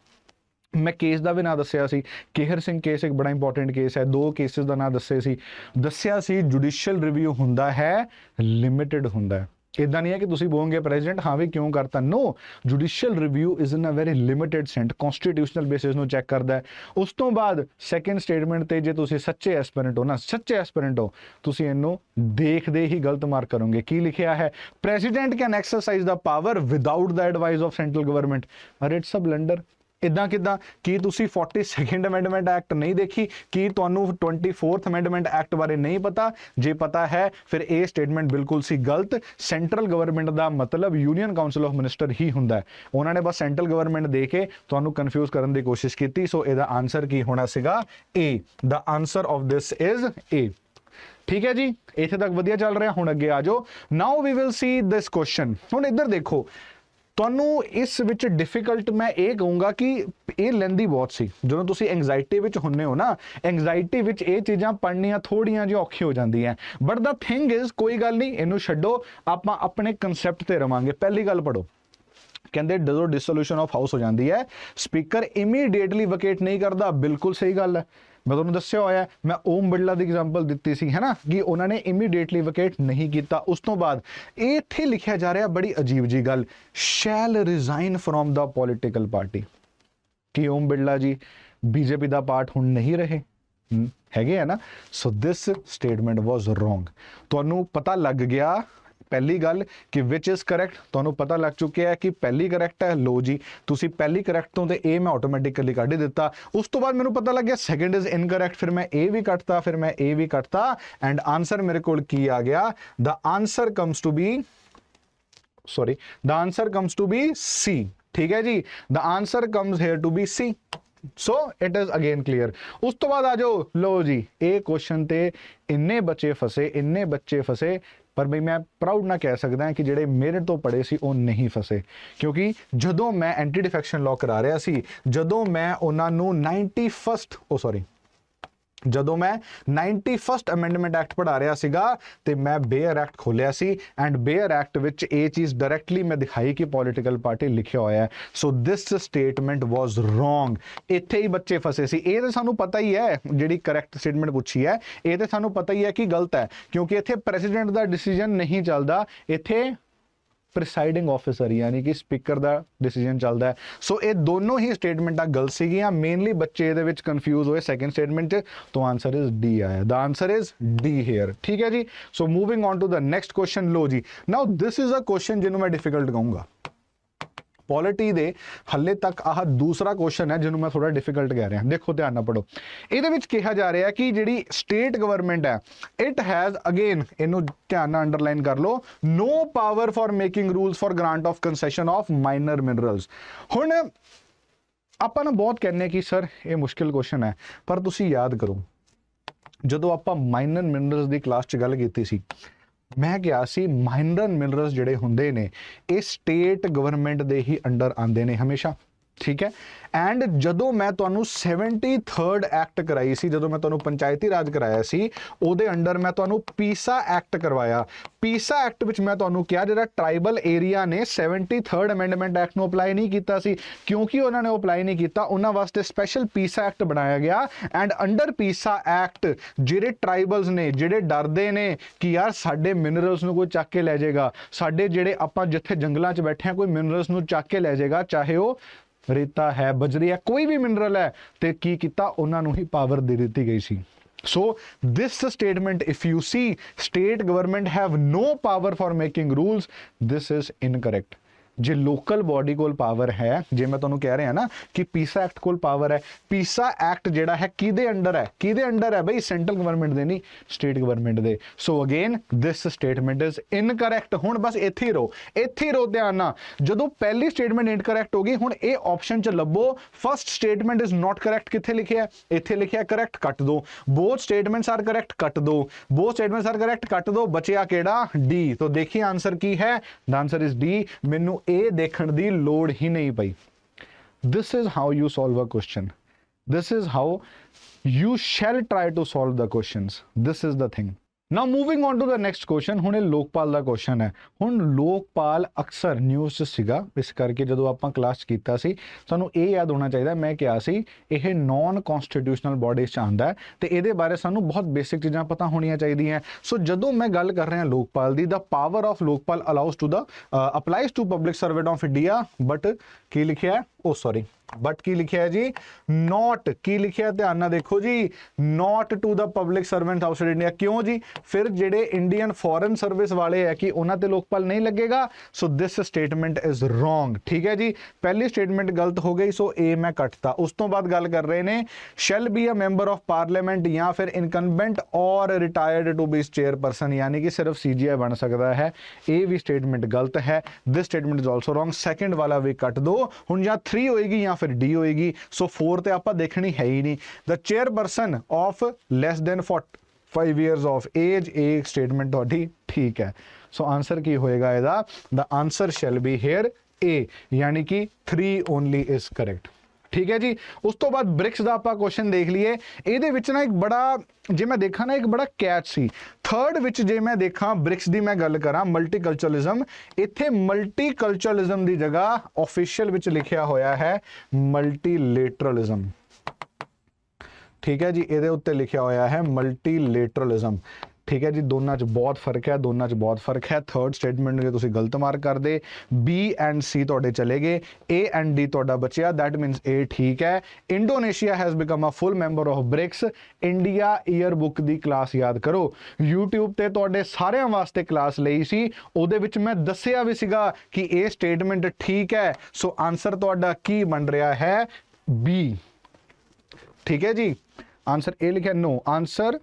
ਮੈਂ ਕੇਸ ਦਾ ਵੀ ਨਾਂ ਦੱਸਿਆ ਸੀ। ਕੇਹਰ ਸਿੰਘ ਕੇਸ ਇੱਕ ਬੜਾ ਇੰਪੋਰਟੈਂਟ ਕੇਸ ਹੈ। ਦੋ ਕੇਸਿਸ ਦਾ ਨਾਂ ਦੱਸੇ ਸੀ। ਦੱਸਿਆ ਸੀ ਜੁਡੀਸ਼ੀਅਲ ਰਿਵਿਊ ਹੁੰਦਾ ਹੈ ਲਿਮਿਟਿਡ ਹੁੰਦਾ ਹੈ। ਇਦਾਂ ਨਹੀਂ ਹੈ ਕਿ ਤੁਸੀਂ ਬੋਲੋਗੇ ਪ੍ਰੈਜ਼ੀਡੈਂਟ, ਹਾਂ ਵੀ ਕਿਉਂ ਕਰਤਾ? No judicial review is in a very limited sense constitutional basis ਨੂੰ ਚੈੱਕ ਕਰਦਾ ਹੈ। ਉਸ ਤੋਂ ਬਾਅਦ ਸੈਕੰਡ ਸਟੇਟਮੈਂਟ ਤੇ ਜੇ ਤੁਸੀਂ ਸੱਚੇ ਐਸਪੀਰੈਂਟ ਹੋ ਨਾ, ਸੱਚੇ ਐਸਪੀਰੈਂਟ ਹੋ, ਤੁਸੀਂ ਇਹਨੂੰ ਦੇਖਦੇ ਹੀ ਗਲਤ ਮਾਰਕ ਕਰੋਗੇ। ਕੀ ਲਿਖਿਆ ਹੈ? President can exercise the power without the advice of central government ਅਰੇ ਇਟਸ ਅ ਬਲੰਡਰ ਇਦਾਂ ਕਿਦਾਂ? ਕੀ ਤੁਸੀਂ 42nd ਅਮੈਂਡਮੈਂਟ ਐਕਟ ਨਹੀਂ ਦੇਖੀ? ਕੀ ਤੁਹਾਨੂੰ 24th ਅਮੈਂਡਮੈਂਟ ਐਕਟ ਬਾਰੇ ਨਹੀਂ ਪਤਾ? ਜੇ ਪਤਾ ਹੈ, ਫਿਰ ਇਹ ਸਟੇਟਮੈਂਟ ਬਿਲਕੁਲ ਸੀ ਗਲਤ। ਸੈਂਟਰਲ ਗਵਰਨਮੈਂਟ ਦਾ ਮਤਲਬ ਯੂਨੀਅਨ ਕਾਉਂਸਲ ਆਫ ਮਿਨਿਸਟਰ ਹੀ ਹੁੰਦਾ ਹੈ। ਉਹਨਾਂ ਨੇ ਬਸ ਸੈਂਟਰਲ ਗਵਰਨਮੈਂਟ ਦੇ ਕੇ ਤੁਹਾਨੂੰ ਕਨਫਿਊਜ਼ ਕਰਨ ਦੀ ਕੋਸ਼ਿਸ਼ ਕੀਤੀ। ਸੋ ਇਹਦਾ ਆਨਸਰ ਕੀ ਹੋਣਾ ਸੀਗਾ? A. The answer of this is A. ਠੀਕ ਹੈ ਜੀ? ਇੱਥੇ ਤੱਕ ਵਧੀਆ ਚੱਲ ਰਿਹਾ। ਹੁਣ ਅੱਗੇ ਆ ਜਾਓ। ਨਾਓ we will see this question ਹੁਣ ਇੱਧਰ ਦੇਖੋ। ਤੁਹਾਨੂੰ ਇਸ ਵਿੱਚ ਡਿਫਿਕਲਟ ਮੈਂ ਇਹ ਕਹੂੰਗਾ ਕਿ ਇਹ ਲੈਂਦੀ ਬਹੁਤ ਸੀ। ਜਦੋਂ ਤੁਸੀਂ ਐਂਜ਼ਾਈਟੀ ਵਿੱਚ ਹੁੰਨੇ ਹੋ ਨਾ ਐਂਗਜ਼ਾਇਟੀ ਵਿੱਚ ਇਹ ਚੀਜ਼ਾਂ ਪੜ੍ਹਨੀਆਂ ਥੋੜੀਆਂ ਜਿਹਾ ਔਖੀ ਹੋ ਜਾਂਦੀਆਂ। ਬਟ ਦਾ ਥਿੰਗ ਇਜ਼ ਕੋਈ ਗੱਲ ਨਹੀਂ, ਇਹਨੂੰ ਛੱਡੋ, ਆਪਾਂ ਆਪਣੇ ਕਨਸੈਪਟ ਤੇ ਰਵਾਂਗੇ। ਪਹਿਲੀ ਗੱਲ ਪੜੋ ਕਹਿੰਦੇ ਜਦੋਂ ਡਿਸੋਲੂਸ਼ਨ ਆਫ ਹਾਊਸ ਹੋ ਜਾਂਦੀ ਹੈ। ਸਪੀਕਰ ਇਮੀਡੀਏਟਲੀ ਵਕੇਟ ਨਹੀਂ ਕਰਦਾ। ਬਿਲਕੁਲ ਸਹੀ ਗੱਲ ਹੈ। ਮੈਂ ਤੁਹਾਨੂੰ ਦੱਸਿਆ ਹੋਇਆ ਮੈਂ ਓਮ ਬਿਰਲਾ ਦੀ ਐਗਜ਼ਾਮਪਲ ਦਿੱਤੀ ਸੀ, ਹੈਨਾ? ਕਿ ਉਹਨਾਂ ਨੇ ਇਮੀਡੀਏਟਲੀ ਵਕੇਟ ਨਹੀਂ ਕੀਤਾ। ਉਸ ਤੋਂ ਬਾਅਦ ਇਹ ਇੱਥੇ ਲਿਖਿਆ ਜਾ ਰਿਹਾ ਬੜੀ ਅਜੀਬ ਜੀ ਗੱਲ shall resign from the political party ਕਿ ਓਮ ਬਿਰਲਾ ਜੀ ਬੀਜੇਪੀ ਦਾ ਪਾਰਟ ਹੁਣ ਨਹੀਂ ਰਹੇ? ਹੈਗੇ ਆ ਨਾ? ਸੋ ਦਿਸ ਸਟੇਟਮੈਂਟ ਵਾਸ ਰੋਂਗ ਤੁਹਾਨੂੰ ਪਤਾ ਲੱਗ ਗਿਆ ਪਹਿਲੀ ਗੱਲ ਕਿ ਵਿਚ ਇਜ਼ ਕਰੈਕਟ ਤੁਹਾਨੂੰ ਪਤਾ ਲੱਗ ਚੁੱਕਿਆ ਹੈ ਕਿ ਪਹਿਲੀ ਕਰੈਕਟ ਹੈ। ਲੋ ਜੀ, ਤੁਸੀਂ ਪਹਿਲੀ ਕਰੈਕਟ ਤੋਂ ਤੇ ਇਹ ਮੈਂ ਆਟੋਮੈਟਿਕਲੀ ਕੱਢ ਦਿੱਤਾ। ਉਸ ਤੋਂ ਬਾਅਦ ਮੈਨੂੰ ਪਤਾ ਲੱਗਿਆ ਸੈਕੰਡ ਇਜ਼ ਇਨਕਰੈਕਟ ਫਿਰ ਮੈਂ ਇਹ ਵੀ ਕੱਟਤਾ, ਫਿਰ ਮੈਂ ਇਹ ਵੀ ਕੱਟਤਾ ਐਂਡ ਆਨਸਰ ਮੇਰੇ ਕੋਲ ਕੀ ਆ ਗਿਆ? The answer comes to be sorry, the answer comes to be c, ਠੀਕ ਹੈ ਜੀ? The answer comes here to be c so it is again clear ਉਸ ਤੋਂ ਬਾਅਦ ਆ ਜਾਓ ਲੋ ਜੀ ਇਹ ਕੁਐਸਚਨ ਤੇ ਇੰਨੇ ਬੱਚੇ ਫਸੇ, ਇੰਨੇ ਬੱਚੇ ਫਸੇ ਪਰ ਬਈ ਮੈਂ ਪ੍ਰਾਊਡ ਨਾ ਕਹਿ ਸਕਦਾ ਕਿ ਜਿਹੜੇ ਮੇਰੇ ਤੋਂ ਪੜੇ ਸੀ, ਉਹ ਨਹੀਂ ਫਸੇ। ਕਿਉਂਕਿ ਜਦੋਂ ਮੈਂ ਐਂਟੀ ਡਿਫੈਕਸ਼ਨ ਲਾਅ ਕਰਾ ਰਿਹਾ ਸੀ, ਜਦੋਂ ਮੈਂ ਉਹਨਾਂ ਨੂੰ 91st ਉਹ ਸੌਰੀ ਜਦੋਂ ਮੈਂ 91st ਅਮੈਂਡਮੈਂਟ ਐਕਟ ਪੜ੍ਹਾ ਰਿਹਾ ਸੀਗਾ ਤੇ ਮੈਂ ਬੇਅਰ ਐਕਟ ਖੋਲਿਆ ਸੀ ਐਂਡ ਬੇਅਰ ਐਕਟ ਵਿੱਚ ਇਹ ਚੀਜ਼ ਡਾਇਰੈਕਟਲੀ ਮੈਂ ਦਿਖਾਈ ਕਿ ਪੋਲਿਟੀਕਲ ਪਾਰਟੀ ਲਿਖਿਆ ਹੋਇਆ ਹੈ। ਸੋ ਦਿਸ ਸਟੇਟਮੈਂਟ ਵਾਸ ਰੋਂਗ ਇੱਥੇ ਹੀ ਬੱਚੇ ਫਸੇ ਸੀ। ਇਹ ਤਾਂ ਸਾਨੂੰ ਪਤਾ ਹੀ ਹੈ, ਜਿਹੜੀ ਕਰੈਕਟ ਸਟੇਟਮੈਂਟ ਪੁੱਛੀ ਹੈ, ਇਹ ਤਾਂ ਸਾਨੂੰ ਪਤਾ ਹੀ ਹੈ ਕਿ ਗਲਤ ਹੈ, ਕਿਉਂਕਿ ਇੱਥੇ ਪ੍ਰੈਜ਼ੀਡੈਂਟ ਦਾ ਡਿਸੀਜਨ ਨਹੀਂ ਚੱਲਦਾ। ਇੱਥੇ ਪ੍ਰੀਸਾਈਡਿੰਗ ਆਫੀਸਰ ਯਾਨੀ ਕਿ ਸਪੀਕਰ ਦਾ ਡਿਸੀਜਨ ਚੱਲਦਾ ਹੈ। ਸੋ ਇਹ ਦੋਨੋਂ ਹੀ ਸਟੇਟਮੈਂਟਾਂ ਗਲਤ ਸੀਗੀਆਂ। ਮੇਨਲੀ ਬੱਚੇ ਇਹਦੇ ਵਿੱਚ ਕਨਫਿਊਜ਼ ਹੋਏ। ਸੈਕੰਡ ਸਟੇਟਮੈਂਟ 'ਚ ਤੋਂ ਆਨਸਰ ਇਜ਼ ਡੀ ਆਇਆ। The answer is D here ਠੀਕ ਹੈ ਜੀ? So moving on to the next question ਲੋ ਜੀ। Now this is a question ਜਿਹਨੂੰ ਮੈਂ ਡਿਫਿਕਲਟ ਕਹੂੰਗਾ। ਪੋਲਿਟੀ ਦੇ ਹੱਲੇ ਤੱਕ ਆਹ ਦੂਸਰਾ ਕੁਐਸਚਨ ਹੈ ਜਿਹਨੂੰ ਮੈਂ ਥੋੜਾ ਡਿਫਿਕਲਟ ਕਹਿ ਰਿਹਾ। ਦੇਖੋ ਧਿਆਨ ਨਾਲ ਪੜੋ ਇਹਦੇ ਵਿੱਚ ਕਿਹਾ ਜਾ ਰਿਹਾ ਕਿ ਜਿਹੜੀ ਸਟੇਟ ਗਵਰਨਮੈਂਟ ਹੈ ਇਟ ਹੈਜ਼ ਅਗੇਨ ਇਹਨੂੰ ਧਿਆਨ ਨਾਲ ਅੰਡਰਲਾਈਨ ਕਰ ਲਓ no power for making rules for grant of concession of minor minerals ਹੁਣ ਆਪਾਂ ਨਾ ਬਹੁਤ ਕਹਿੰਦੇ ਕਿ ਸਰ ਇਹ ਮੁਸ਼ਕਿਲ ਕੁਐਸਚਨ ਹੈ, ਪਰ ਤੁਸੀਂ ਯਾਦ ਕਰੋ, ਜਦੋਂ ਆਪਾਂ ਮਾਈਨਰ ਮਿਨਰਲਸ ਦੀ ਕਲਾਸ 'ਚ ਗੱਲ ਕੀਤੀ ਸੀ ਮੈਂ ਕਿਹਾ ਸੀ ਮਾਈਨਰ ਮਿਨਰਲਸ ਜਿਹੜੇ ਹੁੰਦੇ ਨੇ, ਇਹ ਸਟੇਟ ਗਵਰਨਮੈਂਟ ਦੇ ਹੀ ਅੰਡਰ ਆਉਂਦੇ ਨੇ ਹਮੇਸ਼ਾ। ਠੀਕ ਹੈ? ਐਂਡ ਜਦੋਂ ਮੈਂ ਤੁਹਾਨੂੰ 73rd ਐਕਟ ਕਰਾਈ ਸੀ, ਜਦੋਂ ਮੈਂ ਤੁਹਾਨੂੰ ਪੰਚਾਇਤੀ ਰਾਜ ਕਰਾਇਆ ਸੀ, ਉਹਦੇ ਅੰਡਰ ਮੈਂ ਤੁਹਾਨੂੰ ਪੀਸਾ ਐਕਟ ਕਰਵਾਇਆ। ਪੀਸਾ ਐਕਟ ਵਿੱਚ ਮੈਂ ਤੁਹਾਨੂੰ ਕਿਹਾ, ਜਿਹੜਾ ਟ੍ਰਾਈਬਲ ਏਰੀਆ ਨੇ 73rd ਅਮੈਂਡਮੈਂਟ ਐਕਟ ਨੂੰ ਅਪਲਾਈ ਨਹੀਂ ਕੀਤਾ ਸੀ। ਕਿਉਂਕਿ ਉਹਨਾਂ ਨੇ ਅਪਲਾਈ ਨਹੀਂ ਕੀਤਾ, ਉਹਨਾਂ ਵਾਸਤੇ ਸਪੈਸ਼ਲ ਪੀਸਾ ਐਕਟ ਬਣਾਇਆ ਗਿਆ। ਐਂਡ ਅੰਡਰ ਪੀਸਾ ਐਕਟ ਜਿਹੜੇ ਟ੍ਰਾਈਬਲਸ ਨੇ, ਜਿਹੜੇ ਡਰਦੇ ਨੇ ਕਿ ਯਾਰ ਸਾਡੇ ਮਿਨਰਲਸ ਨੂੰ ਕੋਈ ਚੱਕ ਕੇ ਲੈ ਜਾਏਗਾ, ਸਾਡੇ ਜਿਹੜੇ ਆਪਾਂ ਜਿੱਥੇ ਜੰਗਲਾਂ 'ਚ ਬੈਠੇ ਆ ਕੋਈ ਮਿਨਰਲਸ ਨੂੰ ਚੱਕ ਕੇ ਲੈ ਜਾਏਗਾ, ਚਾਹੇ ਉਹ ਰੇਤਾ ਹੈ ਬਜਰੀ ਹੈ ਕੋਈ ਵੀ ਮਿਨਰਲ ਹੈ ਤੇ ਕੀ ਕੀਤਾ ਉਹਨਾਂ ਨੂੰ ਹੀ ਪਾਵਰ ਦੇ ਦਿੱਤੀ ਗਈ ਸੀ so this statement if you see state government have no power for making rules this is incorrect ਜੇ ਲੋਕਲ ਬਾਡੀ ਕੋਲ ਪਾਵਰ ਹੈ, ਜੇ ਮੈਂ ਤੁਹਾਨੂੰ ਕਹਿ ਰਿਹਾ ਨਾ ਕਿ ਪੀਸਾ ਐਕਟ ਕੋਲ ਪਾਵਰ ਹੈ ਪੀਸਾ ਐਕਟ ਜਿਹੜਾ ਹੈ ਕਿਹਦੇ ਅੰਡਰ ਹੈ? ਕਿਹਦੇ ਅੰਡਰ ਹੈ ਬਈ? ਸੈਂਟਰਲ ਗਵਰਨਮੈਂਟ ਦੇ ਨਹੀਂ ਸਟੇਟ ਗਵਰਨਮੈਂਟ ਦੇ। So again this statement is incorrect ਹੁਣ ਬਸ ਇੱਥੇ ਹੀ ਰਹੋ, ਇੱਥੇ ਹੀ ਰਹੋ ਧਿਆਨ ਨਾਲ। ਜਦੋਂ ਪਹਿਲੀ ਸਟੇਟਮੈਂਟ ਇਨਕਰੈਕਟ ਹੋ ਗਈ, ਹੁਣ ਇਹ ਆਪਸ਼ਨ ਚ ਲੱਭੋ। First statement is not correct ਕਿੱਥੇ ਲਿਖਿਆ? ਇੱਥੇ ਲਿਖਿਆ ਕਰੈਕਟ ਕੱਟ ਦੋ। ਬੋਥ ਸਟੇਟਮੈਂਟਸ ਆਰ ਕਰੈਕਟ ਕੱਟ ਦੋ। ਬੋਥ ਸਟੇਟਮੈਂਟਸ ਆਰ ਕਰੈਕਟ ਕੱਟ ਦੋ। ਬਚਿਆ ਕਿਹੜਾ? ਡੀ ਤੋਂ ਦੇਖੀਏ ਆਨਸਰ ਕੀ ਹੈ। ਦਾ ਆਨਸਰ ਇਜ਼ ਡੀ ਮੈਨੂੰ ਇਹ ਦੇਖਣ ਦੀ ਲੋੜ ਹੀ ਨਹੀਂ ਪਈ this is how you solve a question this is how you shall try to solve the questions this is the thing Now moving on to the next question ਹੁਣ ਇਹ ਲੋਕਪਾਲ ਦਾ question ਹੈ। ਹੁਣ ਲੋਕਪਾਲ ਅਕਸਰ ਨਿਊਜ਼ 'ਚ ਸੀਗਾ। ਇਸ ਕਰਕੇ ਜਦੋਂ ਆਪਾਂ ਕਲਾਸ 'ਚ ਕੀਤਾ ਸੀ, ਸਾਨੂੰ ਇਹ ਯਾਦ ਹੋਣਾ ਚਾਹੀਦਾ। ਮੈਂ ਕਿਹਾ ਸੀ, ਇਹ ਨਾਨ ਕਨਸਟੀਟਿਊਸ਼ਨਲ ਬਾਡੀਜ਼ 'ਚ ਆਉਂਦਾ ਹੈ ਤੇ ਇਹਦੇ ਬਾਰੇ ਸਾਨੂੰ ਬਹੁਤ ਬੇਸਿਕ ਚੀਜ਼ਾਂ ਪਤਾ ਹੋਣੀਆਂ ਚਾਹੀਦੀਆਂ। ਸੋ ਜਦੋਂ ਮੈਂ ਗੱਲ ਕਰ ਰਿਹਾ ਲੋਕਪਾਲ ਦੀ the power of Lokpal allows to the applies to public servant of India but ਕੀ ਲਿਖਿਆ ਹੈ? ਓ ਸੌਰੀ ਬਟ ਕੀ ਲਿਖਿਆ ਹੈ ਜੀ? ਨਾਟ ਕੀ ਲਿਖਿਆ ਧਿਆਨ ਨਾਲ ਦੇਖੋ ਜੀ not to the public servant of India ਕਿਉਂ ਜੀ? ਫਿਰ ਜਿਹੜੇ ਇੰਡੀਅਨ ਫੋਰਨ ਸਰਵਿਸ ਵਾਲੇ ਹੈ ਕਿ ਉਹਨਾਂ ਤੇ ਲੋਕਪਾਲ ਨਹੀਂ ਲੱਗੇਗਾ so this statement is wrong ਠੀਕ ਹੈ ਜੀ? ਪਹਿਲੀ ਸਟੇਟਮੈਂਟ ਗਲਤ ਹੋ ਗਈ ਸੋ ਇਹ ਮੈਂ ਕੱਟਤਾ। ਉਸ ਤੋਂ ਬਾਅਦ ਗੱਲ ਕਰ ਰਹੇ ਨੇ shall be a member of parliament ਜਾਂ ਫਿਰ ਇਨਕੰਬੈਂਟ ਔਰ ਰਿਟਾਇਰਡ ਟੂ ਬੀ ਚੇਅਰਪਰਸਨ ਯਾਨੀ ਕਿ ਸਿਰਫ ਸੀਜੀਆਈ ਬਣ ਸਕਦਾ ਹੈ। ਇਹ ਵੀ ਸਟੇਟਮੈਂਟ ਗਲਤ ਹੈ this statement is also wrong second ਵਾਲਾ ਵੀ ਕੱਟ ਦੋ। ਹੁਣ ਜਾਂ 3 ਹੋਏਗੀ ਜਾਂ ਫਿਰ ਡੀ ਹੋਏਗੀ ਸੋ 4 ਤੇ ਆਪਾਂ ਦੇਖਣੀ ਹੈ ਹੀ ਨਹੀਂ। The chairperson of less than 5 years of age ਇਹ ਸਟੇਟਮੈਂਟ ਤੁਹਾਡੀ ਠੀਕ ਹੈ। ਸੋ ਆਨਸਰ ਕੀ ਹੋਏਗਾ ਇਹਦਾ? The answer shall be here A ਯਾਨੀ ਕਿ 3 ਓਨਲੀ ਇਜ਼ ਕਰੈਕਟ ਠੀਕ ਹੈ ਜੀ। ਉਸ ਤੋਂ ਬਾਅਦ ਬ੍ਰਿਕਸ ਦਾ ਆਪਾਂ ਕੁਐਸਚਨ ਦੇਖ ਲਈਏ। ਇਹਦੇ ਵਿੱਚ ਨਾ ਇੱਕ ਬੜਾ, ਜੇ ਮੈਂ ਦੇਖਾਂ ਨਾ, ਇੱਕ ਬੜਾ ਕੈਚ ਸੀ। ਥਰਡ ਵਿੱਚ ਜੇ ਮੈਂ ਦੇਖਾਂ, ਬ੍ਰਿਕਸ ਦੀ ਮੈਂ ਗੱਲ ਕਰਾਂ ਮਲਟੀਕਲਚਰਲਿਜ਼ਮ ਇੱਥੇ ਮਲਟੀਕਲਚਰਲਿਜ਼ਮ ਦੀ ਜਗ੍ਹਾ ਆਫੀਸ਼ੀਅਲ ਵਿੱਚ ਲਿਖਿਆ ਹੋਇਆ ਹੈ ਮਲਟੀਲੇਟਰਲਿਜ਼ਮ ਠੀਕ ਹੈ ਜੀ, ਇਹਦੇ ਉੱਤੇ ਲਿਖਿਆ ਹੋਇਆ ਹੈ ਮਲਟੀਲੇਟਰਲਿਜ਼ਮ ਠੀਕ ਹੈ ਜੀ, ਦੋਨਾਂ 'ਚ ਬਹੁਤ ਫ਼ਰਕ ਹੈ, ਦੋਨਾਂ 'ਚ ਬਹੁਤ ਫ਼ਰਕ ਹੈ। ਥਰਡ ਸਟੇਟਮੈਂਟ ਨੂੰ ਜੇ ਤੁਸੀਂ ਗਲਤ ਮਾਰਕ ਕਰਦੇ, B ਐਂਡ C ਤੁਹਾਡੇ ਚਲੇ ਗਏ, A ਐਂਡ D ਤੁਹਾਡਾ ਬਚਿਆ। That ਮੀਨਸ A ਠੀਕ ਹੈ। Indonesia has become a full member of BRICS India year book the class ਯਾਦ ਕਰੋ। YouTube ਤੇ ਤੁਹਾਡੇ ਸਾਰਿਆਂ ਵਾਸਤੇ ਕਲਾਸ ਲਈ ਸੀ। ਉਹਦੇ ਵਿੱਚ ਮੈਂ ਦੱਸਿਆ ਵੀ ਸੀਗਾ ਕਿ ਇਹ ਸਟੇਟਮੈਂਟ ਠੀਕ ਹੈ। ਸੋ ਆਨਸਰ ਤੁਹਾਡਾ ਕੀ ਬਣ ਰਿਹਾ ਹੈ? B ਠੀਕ ਹੈ ਜੀ? ਆਨਸਰ A ਲਿਖਿਆ ਨੋ ਆਨਸਰ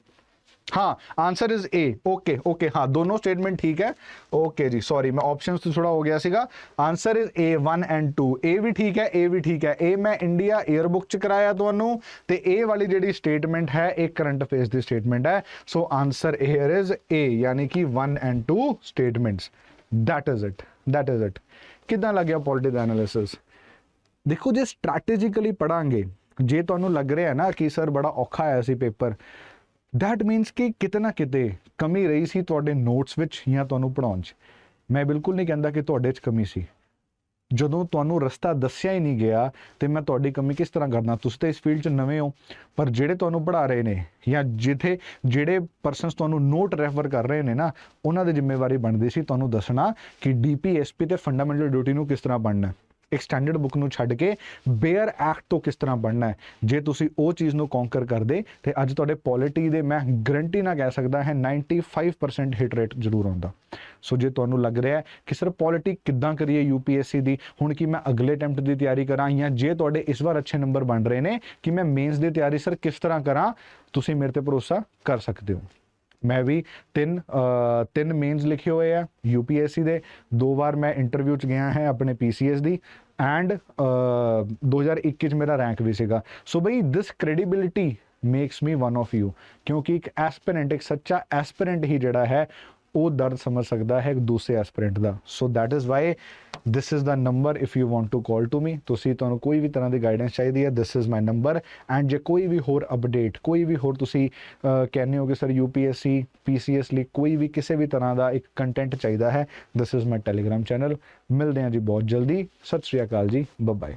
ਹਾਂ answer is A. Okay okay ਹਾਂ ਦੋਨੋਂ ਸਟੇਟਮੈਂਟ ਠੀਕ ਹੈ ਓਕੇ ਜੀ ਸੌਰੀ ਮੈਂ ਆਪਸ਼ਨਸ ਤੋਂ ਥੋੜਾ ਹੋ ਗਿਆ ਸੀਗਾ answer is A 1 and 2 A ਵੀ ਠੀਕ ਹੈ A ਵੀ ਠੀਕ ਹੈ ਇਹ ਮੈਂ ਇੰਡੀਆ 에ਅਰ ਬੁੱਕ ਚ ਕਰਾਇਆ ਤੁਹਾਨੂੰ ਤੇ ਇਹ ਵਾਲੀ ਜਿਹੜੀ ਸਟੇਟਮੈਂਟ ਹੈ ਇਹ ਕਰੰਟ ਅਫੇਅਰਸ ਦੀ ਸਟੇਟਮੈਂਟ ਹੈ so answer here is A ਯਾਨੀ ਕਿ 1 and 2 statements that is it, that is it. ਕਿਦਾਂ ਲੱਗਿਆ ਪੋਲਿਟਿਕਲ ਐਨਾਲਿਸਿਸ ਦੇਖੋ ਜੇ ਸਟ੍ਰੈਟੇਜੀਕਲੀ ਪੜਾਂਗੇ ਜੇ ਤੁਹਾਨੂੰ ਲੱਗ ਰਿਹਾ ਨਾ ਕਿ ਸਰ ਬੜਾ ਔਖਾ ਆਇਆ ਸੀ ਪੇਪਰ that ਮੀਨਸ ਕਿ ਕਿਤੇ ਨਾ ਕਿਤੇ ਕਮੀ ਰਹੀ ਸੀ ਤੁਹਾਡੇ ਨੋਟਸ ਵਿੱਚ ਜਾਂ ਤੁਹਾਨੂੰ ਪੜਾਉਣ 'ਚ। ਮੈਂ ਬਿਲਕੁਲ ਨਹੀਂ ਕਹਿੰਦਾ ਕਿ ਤੁਹਾਡੇ 'ਚ ਕਮੀ ਸੀ। ਜਦੋਂ ਤੁਹਾਨੂੰ ਰਸਤਾ ਦੱਸਿਆ ਹੀ ਨਹੀਂ ਗਿਆ ਤੇ ਮੈਂ ਤੁਹਾਡੀ ਕਮੀ ਕਿਸ ਤਰ੍ਹਾਂ ਕਰਨਾ, ਤੁਸੀਂ ਤਾਂ ਇਸ ਫੀਲਡ 'ਚ ਨਵੇਂ ਹੋ, ਪਰ ਜਿਹੜੇ ਤੁਹਾਨੂੰ ਪੜ੍ਹਾ ਰਹੇ ਨੇ ਜਾਂ ਜਿੱਥੇ, ਜਿਹੜੇ ਪਰਸਨਸ ਤੁਹਾਨੂੰ ਨੋਟ ਰੈਫਰ ਕਰ ਰਹੇ ਨੇ ਨਾ, ਉਹਨਾਂ ਦੀ ਜ਼ਿੰਮੇਵਾਰੀ ਬਣਦੀ ਸੀ ਤੁਹਾਨੂੰ ਦੱਸਣਾ ਕਿ ਡੀਪੀਐਸਪੀ ਤੇ ਫੰਡਾਮੈਂਟਲ ਡਿਊਟੀ ਨੂੰ ਕਿਸ ਤਰ੍ਹਾਂ ਪੜ੍ਹਨਾ ਇੱਕ ਸਟੈਂਡਰਡ ਬੁੱਕ ਨੂੰ ਛੱਡ ਕੇ ਬੇਅਰ ਐਕਟ ਤੋਂ ਕਿਸ ਤਰ੍ਹਾਂ ਬਣਨਾ ਹੈ? ਜੇ ਤੁਸੀਂ ਉਹ ਚੀਜ਼ ਨੂੰ ਕੌਂਕਰ ਕਰਦੇ, ਤੇ ਅੱਜ ਤੁਹਾਡੇ ਪੋਲਿਟੀ ਦੇ ਮੈਂ ਗਰੰਟੀ ਨਾਲ ਕਹਿ ਸਕਦਾ ਹੈ 95% ਹਿੱਟ ਰੇਟ ਜ਼ਰੂਰ ਆਉਂਦਾ। ਸੋ ਜੇ ਤੁਹਾਨੂੰ ਲੱਗ ਰਿਹਾ ਹੈ ਕਿ ਸਰ ਪੋਲਿਟੀ ਕਿੱਦਾਂ ਕਰੀਏ ਯੂਪੀਐਸਸੀ ਦੀ, ਹੁਣ ਕਿ ਮੈਂ ਅਗਲੇ ਅਟੈਂਪਟ ਦੀ ਤਿਆਰੀ ਕਰਾਂ ਜਾਂ ਜੇ ਤੁਹਾਡੇ ਇਸ ਵਾਰ ਅੱਛੇ ਨੰਬਰ ਬਣ ਰਹੇ ਨੇ, ਕਿ ਮੈਂ ਮੇਨਸ ਦੀ ਤਿਆਰੀ ਸਰ ਕਿਸ ਤਰ੍ਹਾਂ ਕਰਾਂ, ਤੁਸੀਂ ਮੇਰੇ ਤੇ ਭਰੋਸਾ ਕਰ ਸਕਦੇ ਹੋ। ਮੈਂ ਵੀ ਤਿੰਨ ਅ, ਤਿੰਨ ਮੇਨਸ ਲਿਖੇ ਹੋਏ ਆ ਯੂਪੀਐਸਸੀ ਦੇ ਦੋ ਵਾਰ ਮੈਂ ਇੰਟਰਵਿਊ ਚ ਗਿਆ ਹੈ ਆਪਣੇ ਪੀਸੀਐਸ ਦੀ ਐਂਡ 2021 ਚ ਮੇਰਾ ਰੈਂਕ ਵੀ ਸੀਗਾ ਸੋ ਬਈ this credibility makes me one of you ਕਿਉਂਕਿ ਇੱਕ ਐਸਪੀਰੈਂਟ ਇੱਕ ਸੱਚਾ ਐਸਪੀਰੈਂਟ ਹੀ ਜਿਹੜਾ ਹੈ ਉਹ ਦਰਦ ਸਮਝ ਸਕਦਾ ਹੈ ਇੱਕ ਦੂਸਰੇ aspirant the. So that is why this is the number if you want to call to me ਤੁਸੀਂ ਤੁਹਾਨੂੰ ਕੋਈ ਵੀ ਤਰ੍ਹਾਂ ਦੀ ਗਾਈਡੈਂਸ ਚਾਹੀਦੀ ਹੈ, this is my number and ਜੇ ਕੋਈ ਵੀ ਹੋਰ ਅਪਡੇਟ ਕੋਈ ਵੀ ਹੋਰ ਤੁਸੀਂ ਕਹਿੰਦੇ ਹੋ ਕਿ ਸਰ UPSC PCS ਲਈ ਕੋਈ ਵੀ ਕਿਸੇ ਵੀ ਤਰ੍ਹਾਂ ਦਾ ਇੱਕ ਕੰਟੈਂਟ ਚਾਹੀਦਾ ਹੈ, this is my telegram channel ਮਿਲਦੇ ਹਾਂ ਜੀ ਬਹੁਤ ਜਲਦੀ। ਸਤਿ ਸ਼੍ਰੀ ਅਕਾਲ ਜੀ। ਬਾਏ